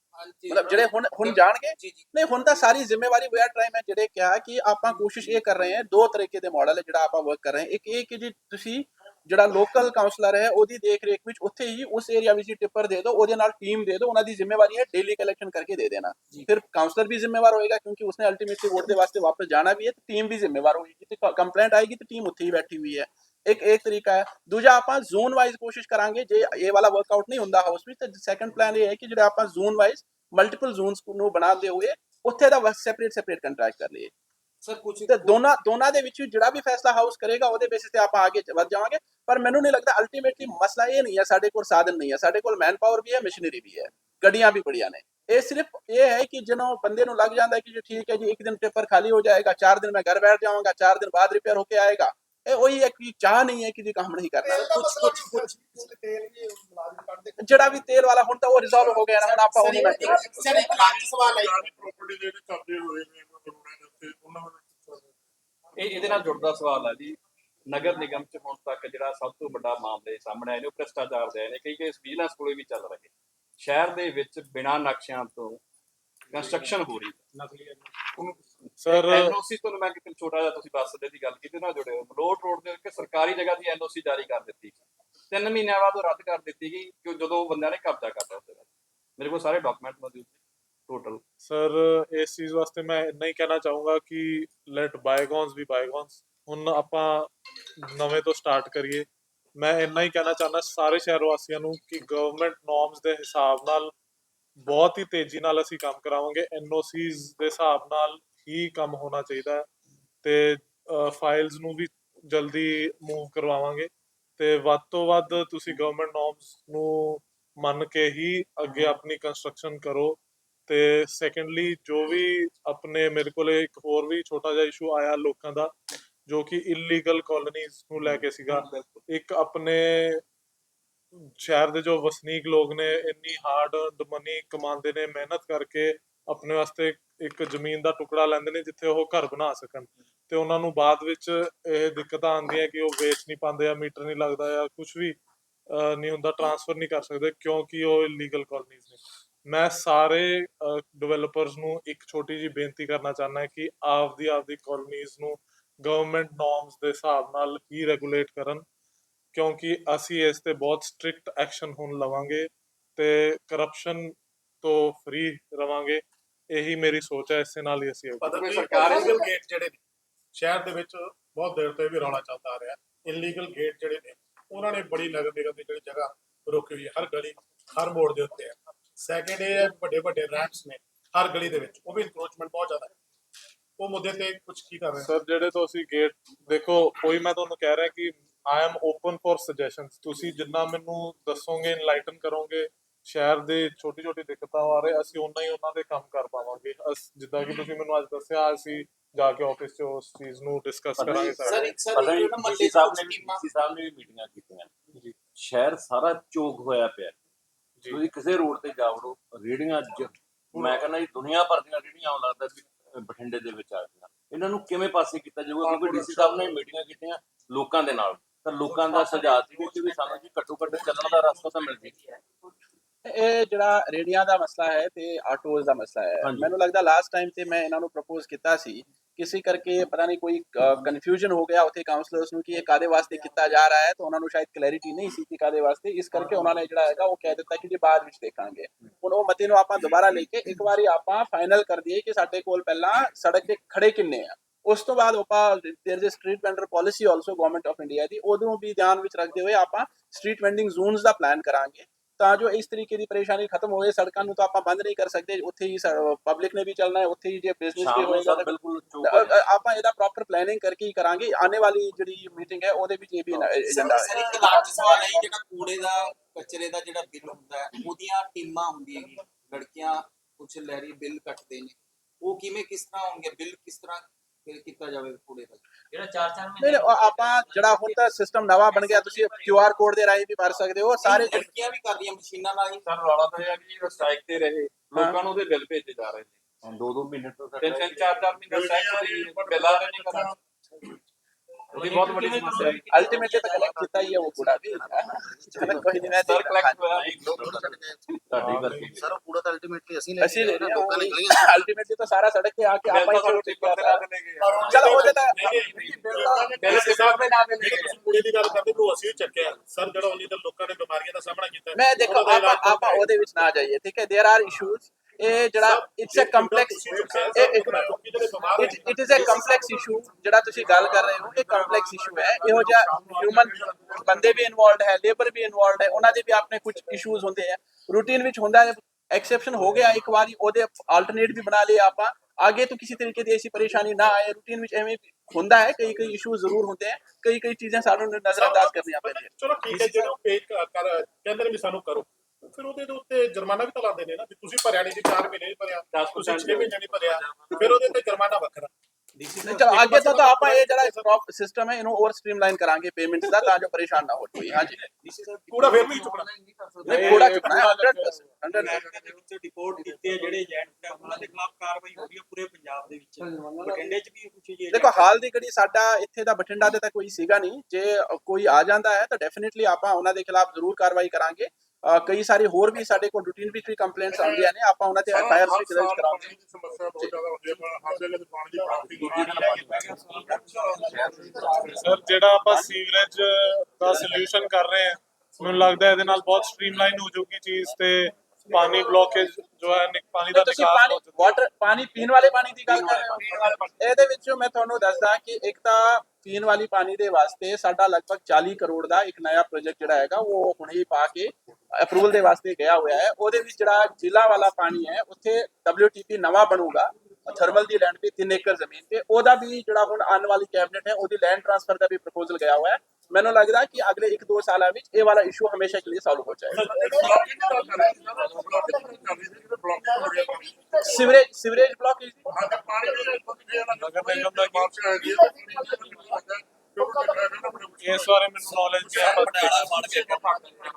C: ਮਤਲਬ ਜਿਹੜੇ ਹੁਣ ਹੁਣ ਜਾਣਗੇ ਨਹੀਂ ਹੁਣ ਤਾਂ ਸਾਰੀ ਜ਼ਿੰਮੇਵਾਰੀ ਵੇਅਰ ਟਾਈਮ ਹੈ ਜਿਹੜੇ ਕਿਹਾ ਕਿ ਆਪਾਂ ਕੋਸ਼ਿਸ਼ ਇਹ ਕਰ ਰਹੇ ਹਾਂ ਦੋ ਤਰੀਕੇ ਦੇ ਮਾਡਲ ਹੈ ਜਿਹੜਾ ਆਪਾਂ ਵਰਕ ਕਰ ਰਹੇ ਹਾਂ। ਇੱਕ ਇਹ ਕਿ ਜੀ ਤੁਸੀਂ ਜਿਹੜਾ ਲੋਕਲ ਕਾਉਂਸਲਰ ਹੈ ਉਹਦੀ ਦੇਖ ਰੇਖ ਵਿੱਚ ਉੱਥੇ ਹੀ ਉਸ ਏਰੀਆ ਵਿੱਚ ਹੀ ਟਿੱਪਰ ਦੇ ਦਿਓ ਉਹਦੇ ਨਾਲ ਟੀਮ ਦੇ ਦਿਓ ਉਹਨਾਂ ਦੀ ਜ਼ਿੰਮੇਵਾਰੀ ਹੈ ਡੇਲੀ ਕਲੈਕਸ਼ਨ ਕਰਕੇ ਦੇ ਦੇਣਾ। ਫਿਰ ਕਾਉਂਸਲਰ ਵੀ ਜ਼ਿੰਮੇਵਾਰ ਹੋਏਗਾ ਕਿਉਂਕਿ ਉਸਨੇ ਅਲਟੀਮੇਟਲੀ ਵੋਟ ਦੇ ਵਾਸਤੇ ਵਾਪਸ ਜਾਣਾ ਵੀ ਹੈ ਤੇ ਟੀਮ ਵੀ ਜ਼ਿੰਮੇਵਾਰ ਹੋਏਗੀ ਤੇ ਕੰਪਲੇਂਟ ਆਏਗੀ ਤੇ ਟੀਮ ਉੱਥੇ ਹੀ ਬੈਠੀ ਹੋਈ ਹੈ। ਇੱਕ ਇੱਕ ਤਰੀਕਾ ਹੈ ਦੂਜਾ ਆਪਾਂ ਜ਼ੋਨ ਵਾਈਜ਼ ਕੋਸ਼ਿਸ਼ ਕਰਾਂਗੇ ਜੇ ਇਹ ਵਾਲਾ ਵਰਕਆਊਟ ਨਹੀਂ ਹੁੰਦਾ ਹਾਊਸ ਵਿੱਚ ਤਾਂ ਸੈਕੰਡ ਪਲਾਨ ਇਹ ਹੈ ਕਿ ਜਿਹੜਾ ਆਪਾਂ ਜ਼ੋਨ ਵਾਈਜ਼ ਮਲਟੀਪਲ ਜ਼ੋਨਸ ਨੂੰ ਬਣਾਉਂਦੇ ਹੋਏ ਉੱਥੇ ਦਾ ਸੈਪਰੇਟ ਸੈਪਰੇਟ ਕੰਟਰੈਕਟ ਕਰ ਲਈਏ
I: ਸਰ ਕੁਝ
C: ਤੇ ਦੋਨਾਂ ਦੋਨਾਂ ਦੇ ਵਿੱਚ ਜਿਹੜਾ ਵੀ ਫੈਸਲਾ ਹਾਊਸ ਕਰੇਗਾ ਉਹਦੇ ਬੇਸਿਸ ਤੇ ਆਪਾਂ ਅੱਗੇ ਵਧ ਜਾਵਾਂਗੇ ਪਰ ਮੈਨੂੰ ਨਹੀਂ ਲੱਗਦਾ ਅਲਟੀਮੇਟਲੀ ਮਸਲਾ ਇਹ ਨਹੀਂ ਹੈ ਸਾਡੇ ਕੋਲ ਸਾਧਨ ਨਹੀਂ ਹੈ ਸਾਡੇ ਕੋਲ ਮੈਨ ਪਾਵਰ ਵੀ ਹੈ ਮਸ਼ੀਨਰੀ ਵੀ ਹੈ ਗੱਡੀਆਂ ਵੀ ਬੜੀਆਂ ਨੇ ਇਹ ਸਿਰਫ ਇਹ ਹੈ ਕਿ ਜਦੋਂ ਬੰਦੇ ਨੂੰ ਲੱਗ ਜਾਂਦਾ ਹੈ ਕਿ ਜੀ ਠੀਕ ਹੈ ਜੀ ਇੱਕ ਦਿਨ ਪੇਪਰ ਖਾਲੀ ਹੋ ਜਾਏਗਾ 4 ਦਿਨ ਮੈਂ ਘਰ ਬੈਠ ਜਾਵਾਂਗਾ 4 ਦਿਨ ਬਾਅਦ ਰਿਪੇਅਰ ਹੋ ਕੇ ਆਏਗਾ ਇਹ ਉਹੀ ਹੈ ਕਿ ਚਾਹ ਨਹੀਂ ਹੈ ਕਿ ਜੀ ਕੰਮ ਨਹੀਂ ਕਰਨਾ।
I: ਕੁਛ-
E: ਕੁਝ ਕੁਝ ਤੇਲ ਵੀ ਮੁਲਾਜ਼ਮ ਕੱਢਦੇ
C: ਜਿਹੜਾ ਵੀ ਤੇਲ ਵਾਲਾ ਹੁਣ ਤਾਂ ਉਹ ਰਿਜ਼ੋਲਵ ਹੋ ਗਿਆ ਨਾ ਹੁਣ ਆਪਾਂ ਉਹਨੂੰ ਮੈਂ
I: ਸਰ ਇੱਕ ਲਾਸਟ ਸਵਾਲ ਹੈ
G: ਪ੍ਰਾਪਰਟੀ ਦੇ ਕਬਜ਼ੇ ਹੋਏ ਨੇ ਰੋਡਾਂ ਦੇ ਉੱਤੇ ਉਹਨਾਂ
B: ਇਹ ਇਹਦੇ ਨਾਲ ਜੁੜਦਾ ਸਵਾਲ ਹੈ ਜੀ। ਨਗਰ ਨਿਗਮ ਚ ਹੁਣ ਤੱਕ ਜਿਹੜਾ ਸਭ ਤੋਂ ਵੱਡਾ ਮਾਮਲੇ ਸਾਹਮਣੇ ਆਏ ਨੇ ਉਹ ਭ੍ਰਿਸ਼ਟਾਚਾਰ ਦੇ ਆਏ ਨੇ। ਕਈ ਕੇਸ ਵਿਜੀਲੈਂਸ ਕੋਲੇ ਵੀ ਚੱਲ ਰਹੇ ਸ਼ਹਿਰ ਦੇ ਵਿੱਚ ਬਿਨਾਂ ਨਕਸ਼ਿਆਂ ਤੋਂ ਕੰਸਟਰਕਸ਼ਨ ਹੋ ਰਹੀ ਹੈ।
G: ਨਕਲੀ
A: ਸਰ
B: ਐਨਓਸੀ ਤੋਂ ਮੈਂ ਕਿਤੇ ਛੋਟਾ ਜਿਹਾ ਤੁਸੀਂ ਬੱਸ ਅੱਡੇ ਦੀ ਗੱਲ ਕੀਤੀ ਨਾਲ ਜੁੜੇ ਹੋ ਮਲੋਟ ਰੋਡ ਦੇ ਉੱਤੇ ਸਰਕਾਰੀ ਜਗ੍ਹਾ ਦੀ ਐਨਓਸੀ ਜਾਰੀ ਕਰ ਦਿੱਤੀ। ਤਿੰਨ ਮਹੀਨਿਆਂ ਬਾਅਦ ਉਹ ਰੱਦ ਕਰ ਦਿੱਤੀ ਗਈ ਕਿ ਜਦੋਂ ਉਹ ਬੰਦਿਆਂ ਨੇ ਕਬਜ਼ਾ ਕਰ ਲਿਆ ਉੱਤੇ ਮੇਰੇ ਕੋਲ ਸਾਰੇ ਡਾਕੂਮੈਂਟ ਮੌਜੂਦ ਨੇ ਟੋਟਲ
A: ਸਰ ਇਸ ਚੀਜ਼ ਵਾਸਤੇ ਮੈਂ ਇੰਨਾ ਹੀ ਕਹਿਣਾ ਚਾਹੂੰਗਾ ਕਿ ਲੈਟ ਬਾਈਗੋਨਸ ਵੀ ਬਾਈਗੋਨਸ ਹੁਣ ਆਪਾਂ ਨਵੇਂ ਤੋਂ ਸਟਾਰਟ ਕਰੀਏ। ਮੈਂ ਇੰਨਾ ਹੀ ਕਹਿਣਾ ਚਾਹੁੰਦਾ ਸਾਰੇ ਸ਼ਹਿਰ ਵਾਸੀਆਂ ਨੂੰ ਕਿ ਗਵਰਨਮੈਂਟ ਨੋਰਮਸ ਦੇ ਹਿਸਾਬ ਨਾਲ ਬਹੁਤ ਹੀ ਤੇਜ਼ੀ ਨਾਲ ਅਸੀਂ ਕੰਮ ਕਰਾਵਾਂਗੇ। ਐਨਓਸੀਜ਼ ਦੇ ਹਿਸਾਬ ਨਾਲ ਹੀ ਕੰਮ ਹੋਣਾ ਚਾਹੀਦਾ ਤੇ ਫਾਈਲਸ ਨੂੰ ਵੀ ਜਲਦੀ ਮੂਵ ਕਰਵਾਵਾਂਗੇ ਤੇ ਵੱਧ ਤੋਂ ਵੱਧ ਤੁਸੀਂ ਗਵਰਨਮੈਂਟ ਨੋਰਮਸ ਨੂੰ ਮੰਨ ਕੇ ਹੀ ਅੱਗੇ ਆਪਣੀ ਕੰਸਟਰਕਸ਼ਨ ਕਰੋ ਤੇ ਸੈਕੰਡਲੀ ਜੋ ਵੀ ਆਪਣੇ ਮੇਰੇ ਕੋਲੇ ਇੱਕ ਹੋਰ ਵੀ ਛੋਟਾ ਜਿਹਾ ਇਸ਼ੂ ਆਇਆ ਲੋਕਾਂ ਦਾ ਜੋ ਕਿ ਇਲੀਗਲ ਕਾਲੋਨੀਜ਼ ਨੂੰ ਲੈ ਕੇ ਸੀਗਾ। ਇੱਕ ਆਪਣੇ ਸ਼ਹਿਰ ਦੇ ਜੋ ਵਸਨੀਕ ਲੋਕ ਨੇ, ਇੰਨੀ ਹਾਰਡ ਅਰਨਡ ਮਨੀ ਕਮਾਉਂਦੇ ਨੇ, ਮਿਹਨਤ ਕਰਕੇ ਆਪਣੇ ਵਾਸਤੇ ਇੱਕ ਜ਼ਮੀਨ ਦਾ ਟੁਕੜਾ ਲੈਂਦੇ ਨੇ ਜਿੱਥੇ ਉਹ ਘਰ ਬਣਾ ਸਕਣ। ਤੇ ਉਹਨਾਂ ਨੂੰ ਬਾਅਦ ਵਿੱਚ ਇਹ ਦਿੱਕਤਾਂ ਆਉਂਦੀਆਂ ਕਿ ਉਹ ਵੇਚ ਨਹੀਂ ਪਾਉਂਦੇ ਆ, ਮੀਟਰ ਨਹੀਂ ਲੱਗਦਾ ਜਾਂ ਕੁਝ ਵੀ ਨਹੀਂ ਹੁੰਦਾ ਟਰਾਂਸਫਰ ਨਹੀਂ ਕਰ ਸਕਦੇ ਕਿਉਂਕਿ ਉਹ ਇਲੀਗਲ ਕਾਲੋਨੀਜ਼ ਨੇ। ਮੈਂ ਸਾਰੇ ਡਿਵੈਲਪਰਸ ਨੂੰ ਇੱਕ ਛੋਟੀ ਜੀ ਬੇਨਤੀ ਕਰਨਾ ਚਾਹੁੰਦਾ ਕਿ ਆਪਦੀ ਆਪਦੀ ਕਾਲੋਨੀਜ਼ ਨੂੰ ਗਵਰਨਮੈਂਟ ਨੋਰਮਸ ਦੇ ਹਿਸਾਬ ਨਾਲ ਹੀ ਰੈਗੂਲੇਟ ਕਰਨ ਕਿਉਂਕਿ ਅਸੀਂ ਇਸ ਤੇ ਬਹੁਤ ਸਟ੍ਰਿਕਟ ਐਕਸ਼ਨ ਹੁਣ ਲਵਾਂਗੇ ਤੇ ਕਰਪਸ਼ਨ ਤੋਂ ਫ੍ਰੀ ਰਵਾਂਗੇ। ਇਹੀ ਮੇਰੀ ਸੋਚ ਹੈ ਇਸੇ ਨਾਲ ਹੀ ਅਸੀਂ ਅੱਗੇ
G: ਪਤਾ ਨਹੀਂ
B: ਸਰਕਾਰ
G: ਗੇਟ ਜਿਹੜੇ ਨੇ ਸ਼ਹਿਰ ਦੇ ਵਿੱਚ ਬਹੁਤ ਦੇਰ ਤੋਂ ਇਹ ਵੀ ਰੌਲਾ ਚੱਲਦਾ ਆ ਰਿਹਾ। ਇਲੀਗਲ ਗੇਟ ਜਿਹੜੇ ਨੇ ਉਹਨਾਂ ਨੇ ਬੜੀ ਨਗਰ ਨਿਗਮ ਦੀ ਜਿਹੜੀ ਜਗ੍ਹਾ ਰੋਕੀ ਹੋਈ ਹੈ ਹਰ ਗਲੀ ਹਰ ਮੋੜ ਦੇ ਉੱਤੇ ਹੈ ਸੈਕਿੰਡ ਇਹ ਹੈ ਵੱਡੇ ਵੱਡੇ ਰੈਂਪਸ ਨੇ ਹਰ ਗਲੀ ਦੇ ਵਿੱਚ ਉਹ ਵੀ ਇਨਕਰੋਚਮੈਂਟ ਬਹੁਤ ਜ਼ਿਆਦਾ ਹੈ। ਉਹ ਮੁੱਦੇ ਤੇ ਕੁਝ ਕੀ ਕਰ ਰਹੇ ਹੋ
A: ਸਰ ਜਿਹੜੇ ਤੁਸੀਂ ਗੇਟ ਦੇਖੋ ਕੋਈ ਮੈਂ ਤੁਹਾਨੂੰ ਕਹਿ ਰਿਹਾ ਕਿ I am open for suggestions ਤੁਸੀਂ ਜਿੰਨਾ ਮੈਨੂੰ ਦੱਸੋਗੇ ਇਨਲਾਈਟਨ ਕਰੋਗੇ ਸ਼ਹਿਰ ਦੇ ਛੋਟੀ ਛੋਟੀ ਦਿੱਕਤਾਂ ਬਾਰੇ ਅਸੀਂ ਉਹਨਾਂ ਹੀ ਉਹਨਾਂ ਦੇ ਕੰਮ ਕਰ ਪਾਵਾਂਗੇ। ਅਸ- ਜਿੱਦਾਂ ਕਿ ਤੁਸੀਂ ਮੈਨੂੰ ਅੱਜ ਦੱਸਿਆ ਅਸੀਂ ਜਾ ਕੇ ਆਫਿਸ 'ਚ ਉਸ ਚੀਜ਼ ਨੂੰ ਡਿਸਕਸ
F: ਪਤਾ
A: ਕਰਾਂਗੇ
F: ਨਹੀਂ
A: ਸਾਰੇ।
I: ਸਰ ਇੱਕ ਸਰ
F: ਪਤਾ ਨਹੀਂ
I: ਇੱਕ ਨਾ ਮੱਲੇ
F: ਡੀਸੀ ਸਾਹਿਬ ਨੇ ਵੀ ਡੀਸੀ ਸਾਹਿਬ ਨੇ ਵੀ ਮੀਟਿੰਗਾਂ ਕੀਤੀਆਂ। ਜੀ। ਸ਼ਹਿਰ ਸਾਰਾ ਚੋਕ ਹੋਇਆ ਪਿਆ।
A: ਜੀ।
F: ਤੁਸੀਂ ਕਿਸੇ ਰੋਡ ਤੇ ਜਾ ਵੜੋ ਰੇੜੀਆਂ ਜ- ਮੈਂ ਕਹਿੰਦਾ ਜੀ ਦੁਨੀਆ ਭਰ ਦੀਆਂ ਰੇੜੀਆਂ ਆਉਣ ਲੱਗਦਾ ਵੀ ਅਹ ਬਠਿੰਡੇ ਦੇ ਵਿੱਚ ਆ ਗਈਆਂ। ਇਹਨਾਂ ਨੂੰ ਕਿਵੇਂ ਪਾਸੇ ਕੀਤਾ ਜਾਊਗਾ? ਕਿਉਂਕਿ ਡੀਸੀ ਸਾਹਿਬ ਨੇ ਮੀਟਿੰਗਾਂ ਕੀਤੀਆਂ ਲੋਕਾਂ ਦੇ ਨਾਲ। ਤਾਂ ਲੋਕਾਂ ਦਾ ਸੁਝਾਅ ਸੀ ਕਿ ਵੀ ਸਾਨੂੰ ਜੀ ਘੱਟੋ ਘੱਟ ਚੱਲਣ ਦਾ ਰਸਤਾ ਤਾਂ ਮਿਲ ਜੇ।
C: ਇਹ ਜਿਹੜਾ ਰੇੜੀਆਂ ਦਾ ਮਸਲਾ ਹੈ ਤੇ ਆਟੋਜ਼ ਦਾ ਮਸਲਾ ਹੈ। ਮੈਨੂੰ ਲੱਗਦਾ ਲਾਸਟ ਟਾਈਮ ਤੇ ਮੈਂ ਇਹਨਾਂ ਨੂੰ ਪ੍ਰਪੋਜ਼ ਕੀਤਾ ਸੀ। ਕਿਸੇ ਕਰਕੇ ਪਤਾ ਨਹੀਂ ਕੋਈ ਕਨਫਿਊਜ਼ਨ ਹੋ ਗਿਆ ਉੱਥੇ ਕਾਉਂਸਲਰਸ ਨੂੰ ਕਿ ਇਹ ਕਾਦੇ ਵਾਸਤੇ ਕੀਤਾ ਜਾ ਰਿਹਾ ਹੈ ਤਾਂ ਉਹਨਾਂ ਨੂੰ ਸ਼ਾਇਦ ਕਲੈਰਿਟੀ ਨਹੀਂ ਸੀ ਕਿ ਕਾਦੇ ਵਾਸਤੇ। ਇਸ ਕਰਕੇ ਉਹਨਾਂ ਨੇ ਜਿਹੜਾ ਹੈਗਾ ਉਹ ਕਹਿ ਦਿੱਤਾ ਕਿ ਜੀ ਬਾਅਦ ਵਿੱਚ ਦੇਖਾਂਗੇ। ਹੁਣ ਉਹ ਮਤੇ ਨੂੰ ਆਪਾਂ ਦੁਬਾਰਾ ਲੈ ਕੇ ਇੱਕ ਵਾਰੀ ਆਪਾਂ ਫਾਈਨਲ ਕਰ ਦਈਏ ਕਿ ਸਾਡੇ ਕੋਲ ਪਹਿਲਾਂ ਸੜਕ ਤੇ ਖੜੇ ਕਿੰਨੇ ਆ। ਉਸ ਤੋਂ ਬਾਅਦ ਆਪਾਂ there is street vendor policy also government of India ਦੀ। ਉਦੋਂ ਵੀ ਧਿਆਨ ਵਿੱਚ ਰੱਖਦੇ ਹੋਏ ਆਪਾਂ ਸਟਰੀਟ ਵੈਂਡਿੰਗ ਜ਼ੋਨਸ ਦਾ ਪਲਾਨ ਕਰਾਂਗੇ। ਤਾਂ ਜੋ ਇਸ ਤਰੀਕੇ ਦੀ ਪਰੇਸ਼ਾਨੀ ਖਤਮ ਹੋਏ ਸੜਕਾਂ ਨੂੰ ਤਾਂ ਆਪਾਂ ਬੰਦ ਨਹੀਂ ਕਰ ਸਕਦੇ ਉੱਥੇ ਹੀ ਪਬਲਿਕ ਨੇ ਵੀ ਚੱਲਣਾ ਹੈ ਉੱਥੇ ਹੀ ਜੇ ਬਿਜ਼ਨਸ ਵੀ ਹੋਏਗਾ
F: ਬਿਲਕੁਲ
C: ਤਾਂ,
F: ਹੋ
C: ਅ- ਆਪਾਂ ਇਹਦਾ ਪ੍ਰੋਪਰ ਪਲੈਨਿੰਗ ਕਰਕੇ ਹੀ ਕਰਾਂਗੇ। ਆਉਣੇ ਵਾਲੀ ਜਿਹੜੀ ਮੀਟਿੰਗ ਹੈ ਉਹਦੇ ਵਿੱਚ ਇਹ ਵੀ ਏਜੰਡਾ
I: ਸਰ ਇੱਕ ਲਾਰਜ ਸਵਾਲ ਹੈ ਜਿਹੜਾ ਕੂੜੇ ਦਾ ਕਚਰੇ ਦਾ ਜਿਹੜਾ ਬਿੱਲ ਹੁੰਦਾ ਹੈ ਉਹਦੀਆਂ ਟੀਮਾਂ ਹੁੰਦੀਆਂ ਨੇ ਲੜਕੀਆਂ ਕੁਝ ਲੈਰੀ ਬਿੱਲ ਕੱਟਦੇ ਨੇ। ਉਹ ਕਿਵੇਂ ਕਿਸ ਤਰ੍ਹਾਂ ਹੋਣਗੇ ਬਿੱਲ ਕਿਸ ਤਰ੍ਹਾਂ ਫਿਰ ਕੀਤਾ ਜਾਵੇ ਕੂੜੇ ਦਾ
J: ਜਿਹੜਾ 4-4
C: ਨਹੀਂ ਨਹੀਂ, ਉਹ ਆਪਾਂ ਜਿਹੜਾ ਹੁਣ ਤਾਂ ਸਿਸਟਮ ਨਵਾਂ ਬਣ ਗਿਆ ਤੁਸੀਂ QR ਕੋਡ ਦੇ ਰਾਹੀਂ ਵੀ ਭਰ ਸਕਦੇ ਹੋ ਸਾਰੇ
I: ਲੜਕੀਆਂ ਵੀ ਕਰਦੀਆਂ ਮਸ਼ੀਨਾਂ ਨਾਲ ਹੀ।
B: ਸਰ ਰੌਲਾ ਤਾਂ ਇਹ ਹੈ ਕਿ ਸਟ੍ਰਾਈਕ ਤੇ ਰਹੇ ਲੋਕਾਂ ਨੂੰ ਉਹਦੇ ਬਿੱਲ ਭੇਜੇ ਜਾ ਰਹੇ ਨੇ।
F: ਹੁਣ ਦੋ ਦੋ ਮਹੀਨੇ ਤੋਂ
B: ਤਿੰਨ ਤਿੰਨ ਚਾਰ ਚਾਰ ਮਹੀਨੇ ਸਟ੍ਰਾਈਕ ਬਿੱਲਾਂ ਦੇ ਨਹੀਂ ਕਰਨਾ ਉਹਦੀ ਬਹੁਤ ਵੱਡੀ ਸਮੱਸਿਆ ਹੈ
C: ਅਲਟੀਮੇਟਲੀ ਤਾਂ ਕਲੈਕਟ ਕੀਤਾ ਹੀ ਹੈ ਉਹ ਕੂੜਾ ਵੀ ਚਲੋ ਕੋਈ ਨਹੀਂ ਮੈਂ
B: ਸਰ
C: ਦੇਖ
B: ਕਲੈਕਟ ਹੋਇਆ
F: ਤੁਹਾਡੀ ਕਰਕੇ
H: ਸਰ ਉਹ ਕੂੜਾ ਤਾਂ ਅਲਟੀਮੇਟਲੀ ਅਸੀਂ ਲੈ
C: ਅਸੀਂ ਲੈ ਰਹੇ ਹਾਂ ਅਲਟੀਮੇਟਲੀ ਤਾਂ ਸਾਰਾ ਸੜਕ ਤੇ ਆ ਕੇ
B: ਬਿੱਲ
C: ਆਪਾਂ
B: ਤਾਂ
C: ਹੀ
B: ਸਾਨੂੰ ਟਿੱਪਰ ਤੇ ਲਾ ਦੇਣੇ ਗਏ
C: ਚਲੋ ਉਹਦੇ ਤਾਂ
B: ਬਿੱਲ ਕਿਸਾਨ ਦੇ ਨਾਂ ਦੇ ਨਹੀਂ ਗਏ
G: ਕੁੜੀ ਦੀ ਗੱਲ ਕਰਦੇ ਨੂੰ ਅਸੀਂ ਵੀ ਚੱਕਿਆ ਸਰ ਜਿਹੜਾ ਉਨੀ ਤਾਂ ਲੋਕਾਂ ਨੇ ਬਿਮਾਰੀਆਂ ਦਾ ਸਾਹਮਣਾ ਕੀਤਾ
C: ਮੈਂ ਦੇਖੋ
G: ਉਹਨਾਂ ਦਾ
C: ਆਪਾਂ
G: ਇਲਾਜ
C: ਆਪਾਂ ਉਹਦੇ ਵਿੱਚ ਨਾ ਜਾਈਏ ਠੀਕ ਹੈ देयर आर ਇਸ਼ੂਜ਼ ਇਹ ਜਿਹੜਾ ਇਟਸ ਅ ਕੰਪਲੈਕਸ ਇਹ ਇੱਕ minute it is a complex issue ਜਿਹੜਾ ਤੁਸੀਂ ਗੱਲ ਕਰ ਰਹੇ ਹੋ ਇਹ ਕੰਪਲੈਕਸ ਇਸ਼ੂ ਹੈ। ਇਹੋ ਜਿਹਾ ਹਿਊਮਨ ਬੰਦੇ ਵੀ ਇਨਵੋਲਡ ਹੈ ਲੇਬਰ ਵੀ ਇਨਵੋਲਡ ਹੈ ਉਹਨਾਂ ਦੇ ਵੀ ਆਪਣੇ ਕੁਝ ਇਸ਼ੂਜ਼ ਹੁੰਦੇ ਆ। ਰੂਟੀਨ ਵਿੱਚ ਹੁੰਦਾ ਹੈ ਐਕਸੈਪਸ਼ਨ ਹੋ ਗਿਆ ਇੱਕ ਵਾਰੀ ਉਹਦੇ ਆਲਟਰਨੇਟ ਵੀ ਬਣਾ ਲਏ ਆਪਾਂ। ਆਗੇ ਤੋਂ ਕਿਸੇ ਤਰੀਕੇ ਦੀ ਐਸੀ ਪਰੇਸ਼ਾਨੀ ਨਾ ਆਏ ਰੂਟੀਨ ਵਿੱਚ ਐਵੇਂ ਹੁੰਦਾ ਹੈ ਕਈ ਕਈ ਇਸ਼ੂ ਜ਼ਰੂਰ ਹੁੰਦੇ ਆ ਕਈ ਕਈ ਚੀਜ਼ਾਂ ਸਾਨੂੰ ਨਜ਼ਰਅੰਦਾਜ਼ ਕਰਨੀਆਂ ਪੈਂਦੀਆਂ।
G: ਚਲੋ ਠੀਕ ਹੈ ਜਿਹੜਾ ਪੇ ਕਰ ਕਹਿੰਦੇ ਨੇ ਵੀ ਸਾਨੂੰ ਕਰੋ। ਫਿਰ ਉਹਦੇ ਦੇ ਉੱਤੇ ਜੁਰਮਾਨਾ ਵੀ ਤਾਂ ਲਾਉਂਦੇ ਨੇ ਨਾ ਵੀ ਤੁਸੀਂ ਭਰਿਆ ਨਹੀਂ ਜੀ 4 ਮਹੀਨੇ ਨਹੀਂ ਭਰਿਆ
B: 10%
G: ਤੁਸੀਂ 6 ਮਹੀਨੇ ਨਹੀਂ ਭਰਿਆ ਫਿਰ ਉਹਦੇ ਤੇ ਜੁਰਮਾਨਾ ਵੱਖਰਾ।
C: ਨਹੀਂ ਚਲੋ ਅੱਗੇ ਤੋਂ ਤਾਂ ਆਪਾਂ ਇਹ ਜਿਹੜਾ ਸਿਸਟਮ ਹੈ ਇਹਨੂੰ ਹੋਰ ਸਟ੍ਰੀਮਲਾਈਨ ਕਰਾਂਗੇ ਪੇਮੈਂਟਸ ਦਾ ਤਾਂ ਜੋ ਪਰੇਸ਼ਾਨ ਨਾ ਹੋ ਕੋਈ ਹਾਂਜੀ।
G: ਕੂੜਾ ਫਿਰ ਵੀ ਚੁੱਕਣਾ
C: ਨਹੀਂ ਕੂੜਾ ਚੁੱਕਣਾ ਹੈ 100% 100%
J: ਦੇ ਵਿੱਚ ਰਿਪੋਰਟ ਕੀਤੇ ਆ ਜਿਹੜੇ ਏਜੰਟ ਹੈ ਉਹਨਾਂ ਦੇ ਖਿਲਾਫ ਕਾਰਵਾਈ ਹੋ ਰਹੀ ਹੈ ਪੂਰੇ ਪੰਜਾਬ ਦੇ ਵਿੱਚ। ਬਠਿੰਡੇ 'ਚ ਵੀ ਕੁਝ ਜੀ
C: ਦੇਖੋ ਹਾਲ ਦੀ ਘੜੀ ਸਾਡਾ ਇੱਥੇ ਦਾ ਬਠਿੰਡਾ ਦੇ ਤਾਂ ਕੋਈ ਸੀਗਾ ਨਹੀਂ। ਜੇ ਕੋਈ ਆ ਜਾਂਦਾ ਹੈ ਤਾਂ ਡੈਫੀਨਿਟਲੀ ਆਪਾਂ ਉਹਨਾਂ ਦੇ ਖਿਲਾਫ ਜ਼ਰੂਰ ਕਾਰਵਾਈ ਕਰਾਂਗੇ। ਕਈ ਸਾਰੀ ਹੋਰ ਵੀ ਸਾਡੇ ਕੋਲ ਰੂਟੀਨ ਵਿੱਚ ਵੀ ਕੰਪਲੇਂਟਸ ਆਉਂਦੀਆਂ ਨੇ ਆਪਾਂ ਉਹਨਾਂ ਤੇ ਐਫ ਆਈ ਆਰ ਵੀ ਦਰਜ ਕਰਾਂਗੇ
G: ਸਮੱਸਿਆ ਬਹੁਤ ਜ਼ਿਆਦਾ ਹੁੰਦੀ ਹੈ ਪਰ ਹਰ ਜਗ੍ਹਾ ਤੇ ਪਾਣੀ ਦੀ ਪ੍ਰਾਪਤੀ ਹੈ
A: ਸਰ ਜਿਹੜਾ ਆਪਾਂ ਸੀਵਰੇਜ ਦਾ ਸੋਲੂਸ਼ਨ ਕਰ ਰਹੇ ਹਾਂ ਮੈਨੂੰ ਲੱਗਦਾ ਇਹਦੇ ਨਾਲ ਬਹੁਤ ਸਟ੍ਰੀਮਲਾਈਨ ਹੋ ਜਾਊਗੀ ਚੀਜ਼ ਤੇ ਪਾਣੀ ਬਲੋਕੇਜ ਜੋ ਹੈ ਨਿਕ- ਪਾਣੀ ਦਾ
C: ਤੁਸੀਂ
A: ਨਿਕਾਸ
C: ਵਾਟਰ ਪਾਣੀ ਪੀਣ ਵਾਲੇ ਪਾਣੀ ਦੀ ਗੱਲ ਕਰ ਰਹੇ ਹੋ। ਇਹਦੇ ਵਿੱਚ ਮੈਂ ਤੁਹਾਨੂੰ ਦੱਸਦਾ ਕਿ ਇੱਕ ਤਾਂ ਪੀਣ ਵਾਲੀ ਪਾਣੀ ਦੇ ਵਾਸਤੇ ਸਾਡਾ ਲਗਭਗ 40 ਕਰੋੜ ਦਾ ਇੱਕ ਨਵਾਂ ਪ੍ਰੋਜੈਕਟ ਜਿਹੜਾ ਹੈਗਾ, ਉਹ ਹੁਣੇ ਹੀ ਪਾ ਕੇ ਅਪਰੂਵਲ ਦੇ ਵਾਸਤੇ ਗਿਆ ਹੋਇਆ ਹੈ। ਉਹਦੇ ਵਿੱਚ ਜਿਹੜਾ ਜ਼ਿਲ੍ਹਾ ਵਾਲਾ ਪਾਣੀ ਹੈ, ਉੱਥੇ WTP ਨਵਾਂ ਬਣੂਗਾ। ਥਰਮਲ ਦੀ ਲੈਂਡ ਤੇ 3 ਏਕੜ ਜ਼ਮੀਨ ਤੇ ਉਹਦਾ ਵੀ ਜਿਹੜਾ ਹੁਣ ਆਉਣ ਵਾਲੀ ਕੈਬਨਿਟ ਹੈ ਉਹਦੀ ਲੈਂਡ ਟ੍ਰਾਂਸਫਰ ਦਾ ਵੀ ਪ੍ਰਪੋਜ਼ਲ ਗਿਆ ਹੋਇਆ ਹੈ। ਮੈਨੂੰ ਲੱਗਦਾ ਕਿ ਅਗਲੇ 1-2 ਸਾਲਾਂ ਵਿੱਚ ਇਹ ਵਾਲਾ ਇਸ਼ੂ ਹਮੇਸ਼ਾ ਕੇ ਲਈ ਸੋਲਵ ਹੋ ਜਾਏਗਾ। ਸੀਵਰੇਜ ਸੀਵਰੇਜ ਬਲੌਕ
A: ਇਸ ਬਾਰੇ ਮੈਨੂੰ ਨੌਲੇਜ ਹੈ।
J: ਪਟਿਆਲਾ ਫੜ ਕੇ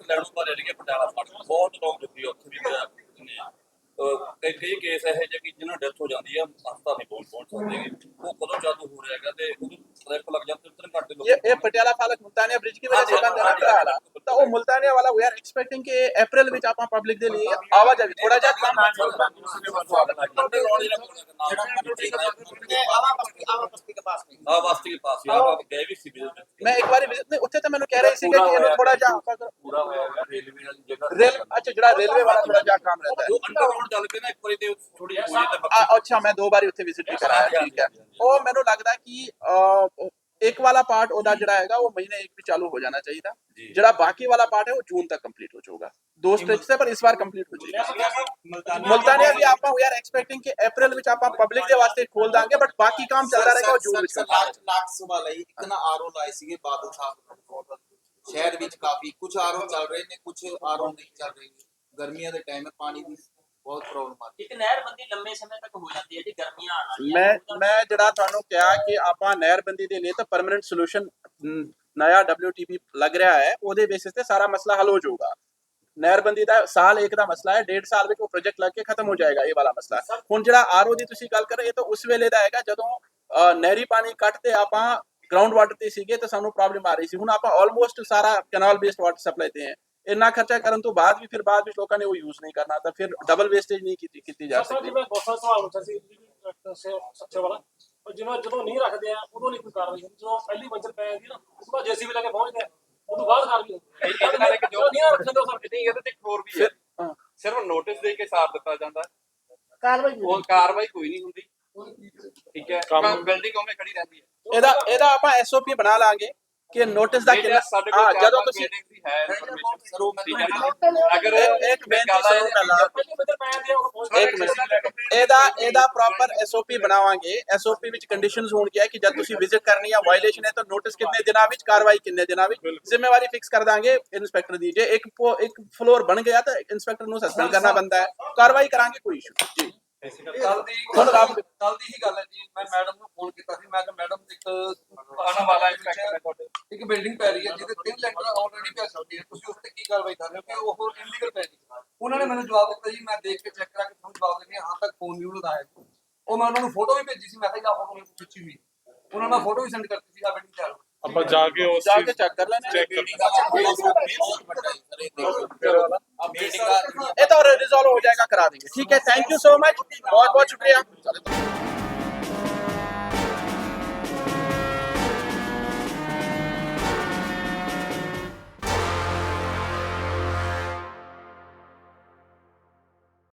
J: ਲੈਣੋਂ ਭਰੇ ਲਈਏ ਪਟਿਆਲਾ ਫੜ ਬਹੁਤ ਲੋਕ ਦੁਖੀ ਉੱਥੇ ਵੀ। ਕਈ ਕਈ ਕੇਸ ਇਹੋ ਜਿਹੇ ਕਿ ਜਿਹਨਾਂ ਡੈਥ ਹੋ ਜਾਂਦੀ ਆ ਹਸਪਤਾਲ ਨਹੀਂ ਪਹੁੰਚ ਪਹੁੰਚ ਸਕਦੇ ਉਹ ਕਦੋਂ ਚਾਲੂ ਹੋ ਰਿਹਾ ਹੈਗਾ ਤੇ ਉਹਨੂੰ ਟ੍ਰੈਫਿਕ ਲੱਗ ਜਾਂਦਾ ਤਿੰਨ ਘੰਟੇ लोग
C: ये ये पटियाला फालक मुल्तानिया ब्रिज की वजह से बंद है ना रहा तो वो मुल्तानिया वाला वी आर एक्सपेक्टिंग कि अप्रैल में आप पब्लिक दे लिए आवाजाही थोड़ा जा कम
J: ਬੰਦੇ ਰੋਡ ਜਿਹੜਾ
I: ਆਵਾ ਬਸਤੀ ਆਵਾ ਬਸਤੀ ਦੇ ਪਾਸ ਨਹੀਂ
J: ਆ ਵਾਸਤੇ ਕੇ ਪਾਸ ਯਾਰ ਆਪ ਗਏ ਵੀ ਸੀ ਵਿਜ਼ਿਟ
C: मैं एक बार विजिट नहीं ਉੱਥੇ ਤਾਂ ਮੈਨੂੰ ਕਹਿ ਰਹੇ ਸੀ ਕਿ ਇਹਨੂੰ ਥੋੜਾ ਜਾ
J: ਪੂਰਾ ਹੋਇਆ ਹੈਗਾ ਰੇਲਵੇ ਵਾਲੀ ਜਗ੍ਹਾ
C: रेल अच्छा ਜਿਹੜਾ ਰੇਲਵੇ ਵਾਲਾ ਥੋੜਾ ਜਾ ਕੰਮ रहता है
J: ਉਹ ਅੰਡਰਗਰਾਉਂਡ ਚੱਲ ਕੇ ਨਾ ਇੱਕ ਵਾਰੀ ਤੇ ਥੋੜੀ ਜਿਹੀ ਹੋਈ ਤੇ
C: ਆ, ਅੱਛਾ ਮੈਂ ਦੋ ਵਾਰੀ ਉੱਥੇ ਵਿਜ਼ਿਟ ਵੀ ਕਰਾਇਆ ਠੀਕ ਹੈ ਉਹ ਮੈਨੂੰ ਲੱਗਦਾ ਕਿ ਇੱਕ ਵਾਲਾ ਪਾਰਟ ਉਹਦਾ ਜਿਹੜਾ ਹੈਗਾ ਉਹ ਮਹੀਨੇ ਇੱਕ ਵੀ ਚਾਲੂ ਹੋ ਜਾਣਾ ਚਾਹੀਦਾ। ਜਿਹੜਾ ਬਾਕੀ ਵਾਲਾ ਪਾਰਟ ਹੈ ਉਹ ਜੂਨ ਤੱਕ ਕੰਪਲੀਟ ਹੋ ਜਾਊਗਾ। ਦੋ ਸਟ੍ਰਿਚ ਤੇ ਪਰ ਇਸ ਵਾਰ ਕੰਪਲੀਟ ਹੋ ਜਾਏਗਾ ਮਲਤਾਨੀਆ ਵੀ ਆਪਾਂ ਵੀ ਆਰ ਐਕਸਪੈਕਟਿੰਗ ਕਿ ਅਪ੍ਰੈਲ ਵਿੱਚ ਆਪਾਂ ਪਬਲਿਕ ਦੇ ਵਾਸਤੇ ਖੋਲ ਦਾਂਗੇ ਬਟ ਬਾਕੀ ਕੰਮ ਚੱਲਦਾ ਰਹੇਗਾ ਉਹ ਜੂਨ ਵਿੱਚ
I: ਲਾਸਟ ਲਾਸਟ ਸਵਾਲ ਹੈ ਇੱਕ ਨਾ ਆਰਓ ਲਾਏ ਸੀਗੇ ਬਾਦਲ ਸਾਹਿਬ ਸ਼ਹਿਰ ਵਿੱਚ ਕਾਫੀ ਕੁਝ ਆਰਓ ਚੱਲ ਰਹੇ ਨੇ ਕੁਝ ਆਰਓ ਨਹੀਂ ਚੱਲ ਰਹੇ। ਗਰਮੀਆਂ ਦੇ ਟਾਈਮ ਹੈ ਪਾਣੀ ਦੀ ਬਹੁਤ ਪ੍ਰੋਬਲਮ ਆ
J: ਇੱਕ ਨਹਿਰਬੰਦੀ ਲੰਮੇ ਸਮੇਂ ਤੱਕ ਹੋ ਜਾਂਦੀ ਹੈ ਜੀ ਗਰਮੀਆਂ ਆਉਣ ਵਾਲੀਆਂ।
C: ਮੈਂ ਮੈਂ ਜਿਹੜਾ ਤੁਹਾਨੂੰ ਕਿਹਾ ਕਿ ਆਪਾਂ ਨਹਿਰਬੰਦੀ ਦੇ ਲਈ ਤਾਂ ਪਰਮਨੈਂਟ ਸੋਲੂਸ਼ਨ ਨਇਆ WTP ਲੱਗ ਰਿਹਾ ਹੈ ਉਹਦੇ ਬੇਸਿਸ ਤੇ ਸਾਰਾ ਮਸਲਾ ਹੱਲ ਹੋ ਜਾਊਗਾ। ਨਹਿਰਬੰਦੀ ਦਾ ਸਾਲ ਇੱਕ ਦਾ ਮਸਲਾ ਹੈ ਡੇਢ ਸਾਲ ਵਿੱਚ ਉਹ ਪ੍ਰੋਜੈਕਟ ਲੱਗ ਕੇ ਖਤਮ ਹੋ ਜਾਏਗਾ ਇਹ ਵਾਲਾ ਮਸਲਾ। ਹੁਣ ਜਿਹੜਾ ਆਰਓ ਦੀ ਤੁਸੀਂ ਗੱਲ ਕਰ ਰਹੇ ਤਾਂ ਉਸ ਵੇਲੇ ਦਾ ਹੈਗਾ ਜਦੋਂ ਨਹਿਰੀ ਪਾਣੀ ਕੱਟ ਤੇ ਆਪਾਂ ਗਰਾਊਂਡ ਵਾਟਰ ਤੇ ਸੀਗੇ ਤਾਂ ਸਾਨੂੰ ਪ੍ਰੋਬਲਮ ਆ ਰਹੀ ਸੀ। ਹੁਣ ਆਪਾਂ ਆਲਮੋਸਟ ਸਾਰਾ ਕੈਨਾਲ ਬੇਸਡ ਵਾਟਰ ਸਪਲਾਈ ਤੇ ਹੈ। ਇੰਨਾ ਖਰਚਾ ਕਰਨ ਤੋਂ ਬਾਅਦ ਵੀ ਫਿਰ ਬਾਅਦ ਵਿੱਚ ਲੋਕਾਂ ਨੇ ਉਹ ਯੂਜ਼ ਨਹੀਂ ਕਰਨਾ ਤਾਂ ਫਿਰ ਡਬਲ ਵੇਸਟੇਜ ਨਹੀਂ ਕੀਤੀ ਕੀਤੀ ਜਾ
G: ਸਰ
C: ਸਕਦੀ।
G: ਜਿਵੇਂ ਗੋਸਾ ਸਵਾਲ ਹੁੰਦਾ ਸੀ ਸੱਚੇ ਵਾਲਾ ਪਰ ਜਿਵੇਂ ਜਦੋਂ ਨਹੀਂ ਰੱਖਦੇ ਆ ਉਦੋਂ ਨਹੀਂ ਕੋਈ ਕਾਰਵਾਈ ਹੁੰਦੀ ਜਦੋਂ ਪਹਿਲੀ ਮੰਜ਼ਲ ਪੈ ਜਾਂਦੀ ਨਾ ਉਸ ਤੋਂ ਬਾਅਦ ਜੇਸੀਬੀ ਲੈ ਕੇ ਪਹੁੰਚ ਗਿਆ ਉਦੋਂ ਬਾਅਦ ਕਾਰਵਾਈ ਹੁੰਦੀ
B: ਇਹਦੇ ਨਾਲ ਇੱਕ ਜੋ
G: ਨਹੀਂ ਰੱਖਦੇ ਸਰ
B: ਨਹੀਂ ਇਹਦੇ ਤੇ ਇੱਕ ਹੋਰ ਵੀ ਹੈ।
C: ਹਾਂ।
B: ਸਿਰਫ ਨੋਟਿਸ ਦੇ ਕੇ ਸਾਰ ਦਿੱਤਾ ਜਾਂਦਾ ਹੈ।
E: ਕਾਰਵਾਈ
B: ਉਹ ਕਾਰਵਾਈ ਕੋਈ ਨਹੀਂ ਹੁੰਦੀ। ਠੀਕ ਹੈ?
A: ਕੰਮ-
B: ਬਿਲਡਿੰਗ ਉਵੇਂ ਖੜੀ ਰਹਿੰਦੀ ਹੈ।
C: ਇਹਦਾ ਇਹਦਾ ਆਪਾਂ ਐਸਓਪੀ ਬਣਾ ਲਾਂਗੇ। ਕਿ ਨੋਟਿਸ ਦਾ ਕਿੰਨਾ ਹਾਂ ਜਦੋਂ ਤੁਸੀਂ
B: ਹੈ information
E: ਸਰ
B: ਠੀਕ ਹੈ। ਅਗਰ
C: ਇੱਕ- ਬੇਨਤੀ ਸੁਣੋ ਪਹਿਲਾਂ। ਇੱਕ ਮਿੰਟ ਇਹਦਾ ਇਹਦਾ ਪ੍ਰੋਪਰ ਐਸਓਪੀ ਬਣਾਵਾਂਗੇ। ਐਸਓਪੀ ਵਿੱਚ ਕੰਡੀਸ਼ਨਸ ਹੋਣਗੀਆਂ ਕਿ ਜਦ ਤੁਸੀਂ ਵਿਜ਼ਿਟ ਕਰਨੀ ਹੈ ਵਾਇਲੇਸ਼ਨ ਹੈ ਤਾਂ ਨੋਟਿਸ ਕਿੰਨੇ ਦਿਨਾਂ ਵਿੱਚ ਕਾਰਵਾਈ ਕਿੰਨੇ ਦਿਨਾਂ ਵਿੱਚ ਜ਼ਿੰਮੇਵਾਰੀ ਫਿਕਸ ਕਰ ਦਾਂਗੇ ਇਨਸਪੈਕਟਰ ਦੀ। ਜੇ ਇੱਕ ਇੱਕ ਫਲੋਰ ਬਣ ਗਿਆ ਤਾਂ ਇਨਸਪੈਕਟਰ ਨੂੰ ਸਸਪੈਂਡ ਕਰਨਾ ਬੰਦਾ ਹੈ। ਕਾਰਵਾਈ ਕਰਾਂਗੇ ਕੋਈ ਇਸ਼ੂ ਜੀ।
I: ਕੱਲ ਦੀ
C: ਆਪ-
I: ਕੱਲ ਦੀ ਹੀ ਗੱਲ ਹੈ ਜੀ। ਮੈਂ ਮੈਡਮ ਨੂੰ ਫੋਨ ਕੀਤਾ ਸੀ। ਮੈਂ ਕਿਹਾ ਮੈਡਮ ਇੱਕ
B: ਆਉਣ ਵਾਲਾ ਤੁਹਾਡੇ।
I: ਇੱਕ ਬਿਲਡਿੰਗ ਪੈ ਰਹੀ ਹੈ ਜਿਹਦੇ ਤਿੰਨ ਲੈਂਟਰ ਆਲਰੇਡੀ ਪੈ ਸਕਦੀ ਹੈ ਤੁਸੀਂ ਉਸ ਤੇ ਕੀ ਕਾਰਵਾਈ ਕਰ ਰਹੇ ਹੋ? ਕਿ ਉਹ ਇਲੀਗਲ ਪੈ ਰਹੀ ਉਹਨਾਂ ਨੇ ਮੈਨੂੰ ਜਵਾਬ ਦਿੱਤਾ ਜੀ ਮੈਂ ਦੇਖ ਕੇ ਚੈੱਕ ਕਰਾ ਕੇ ਤੁਹਾਨੂੰ ਜਵਾਬ ਦਿੰਦੀ ਹਾਂ। ਤੱਕ ਫੋਨ ਨਹੀਂ ਉਲਦਾ ਹੈ ਉਹ ਮੈਂ ਉਹਨਾਂ ਨੂੰ ਫੋਟੋ ਵੀ ਭੇਜੀ ਸੀ। ਮੈਂ ਕਿਹਾ ਫੋਟੋ ਮੈਨੂੰ ਖਿੱਚੀ ਹੋਈ ਉਹਨਾਂ ਨੇ ਫੋਟੋ ਵੀ ਸੈਂਡ ਕਰਤੀ ਸੀ ਆ ਬਿਲਡਿੰਗ ਤਿਆਰ
A: ਆਪਾਂ ਜਾ ਕੇ ਉਸ
C: ਜਾ
A: ਚੀਜ਼
C: ਕੇ ਚੈੱਕ ਕਰ ਲੈਣਾ
A: ਚੈੱਕ ਕਰ
E: ਬਿਲਡਿੰਗ ਦਾ ਬਹੁਤ ਵੱਡਾ ਹੈ ਸਰ ਇਹ ਦੇਖੋ ਆ ਬਿਲਡਿੰਗ ਦਾ
C: ਇਹ ਤਾਂ ਰਿਜ਼ੋਲਵ ਹੋ ਜਾਏਗਾ ਕਰਾ देंगे ठीक है थैंक यू सो मच बहुत बहुत शुक्रिया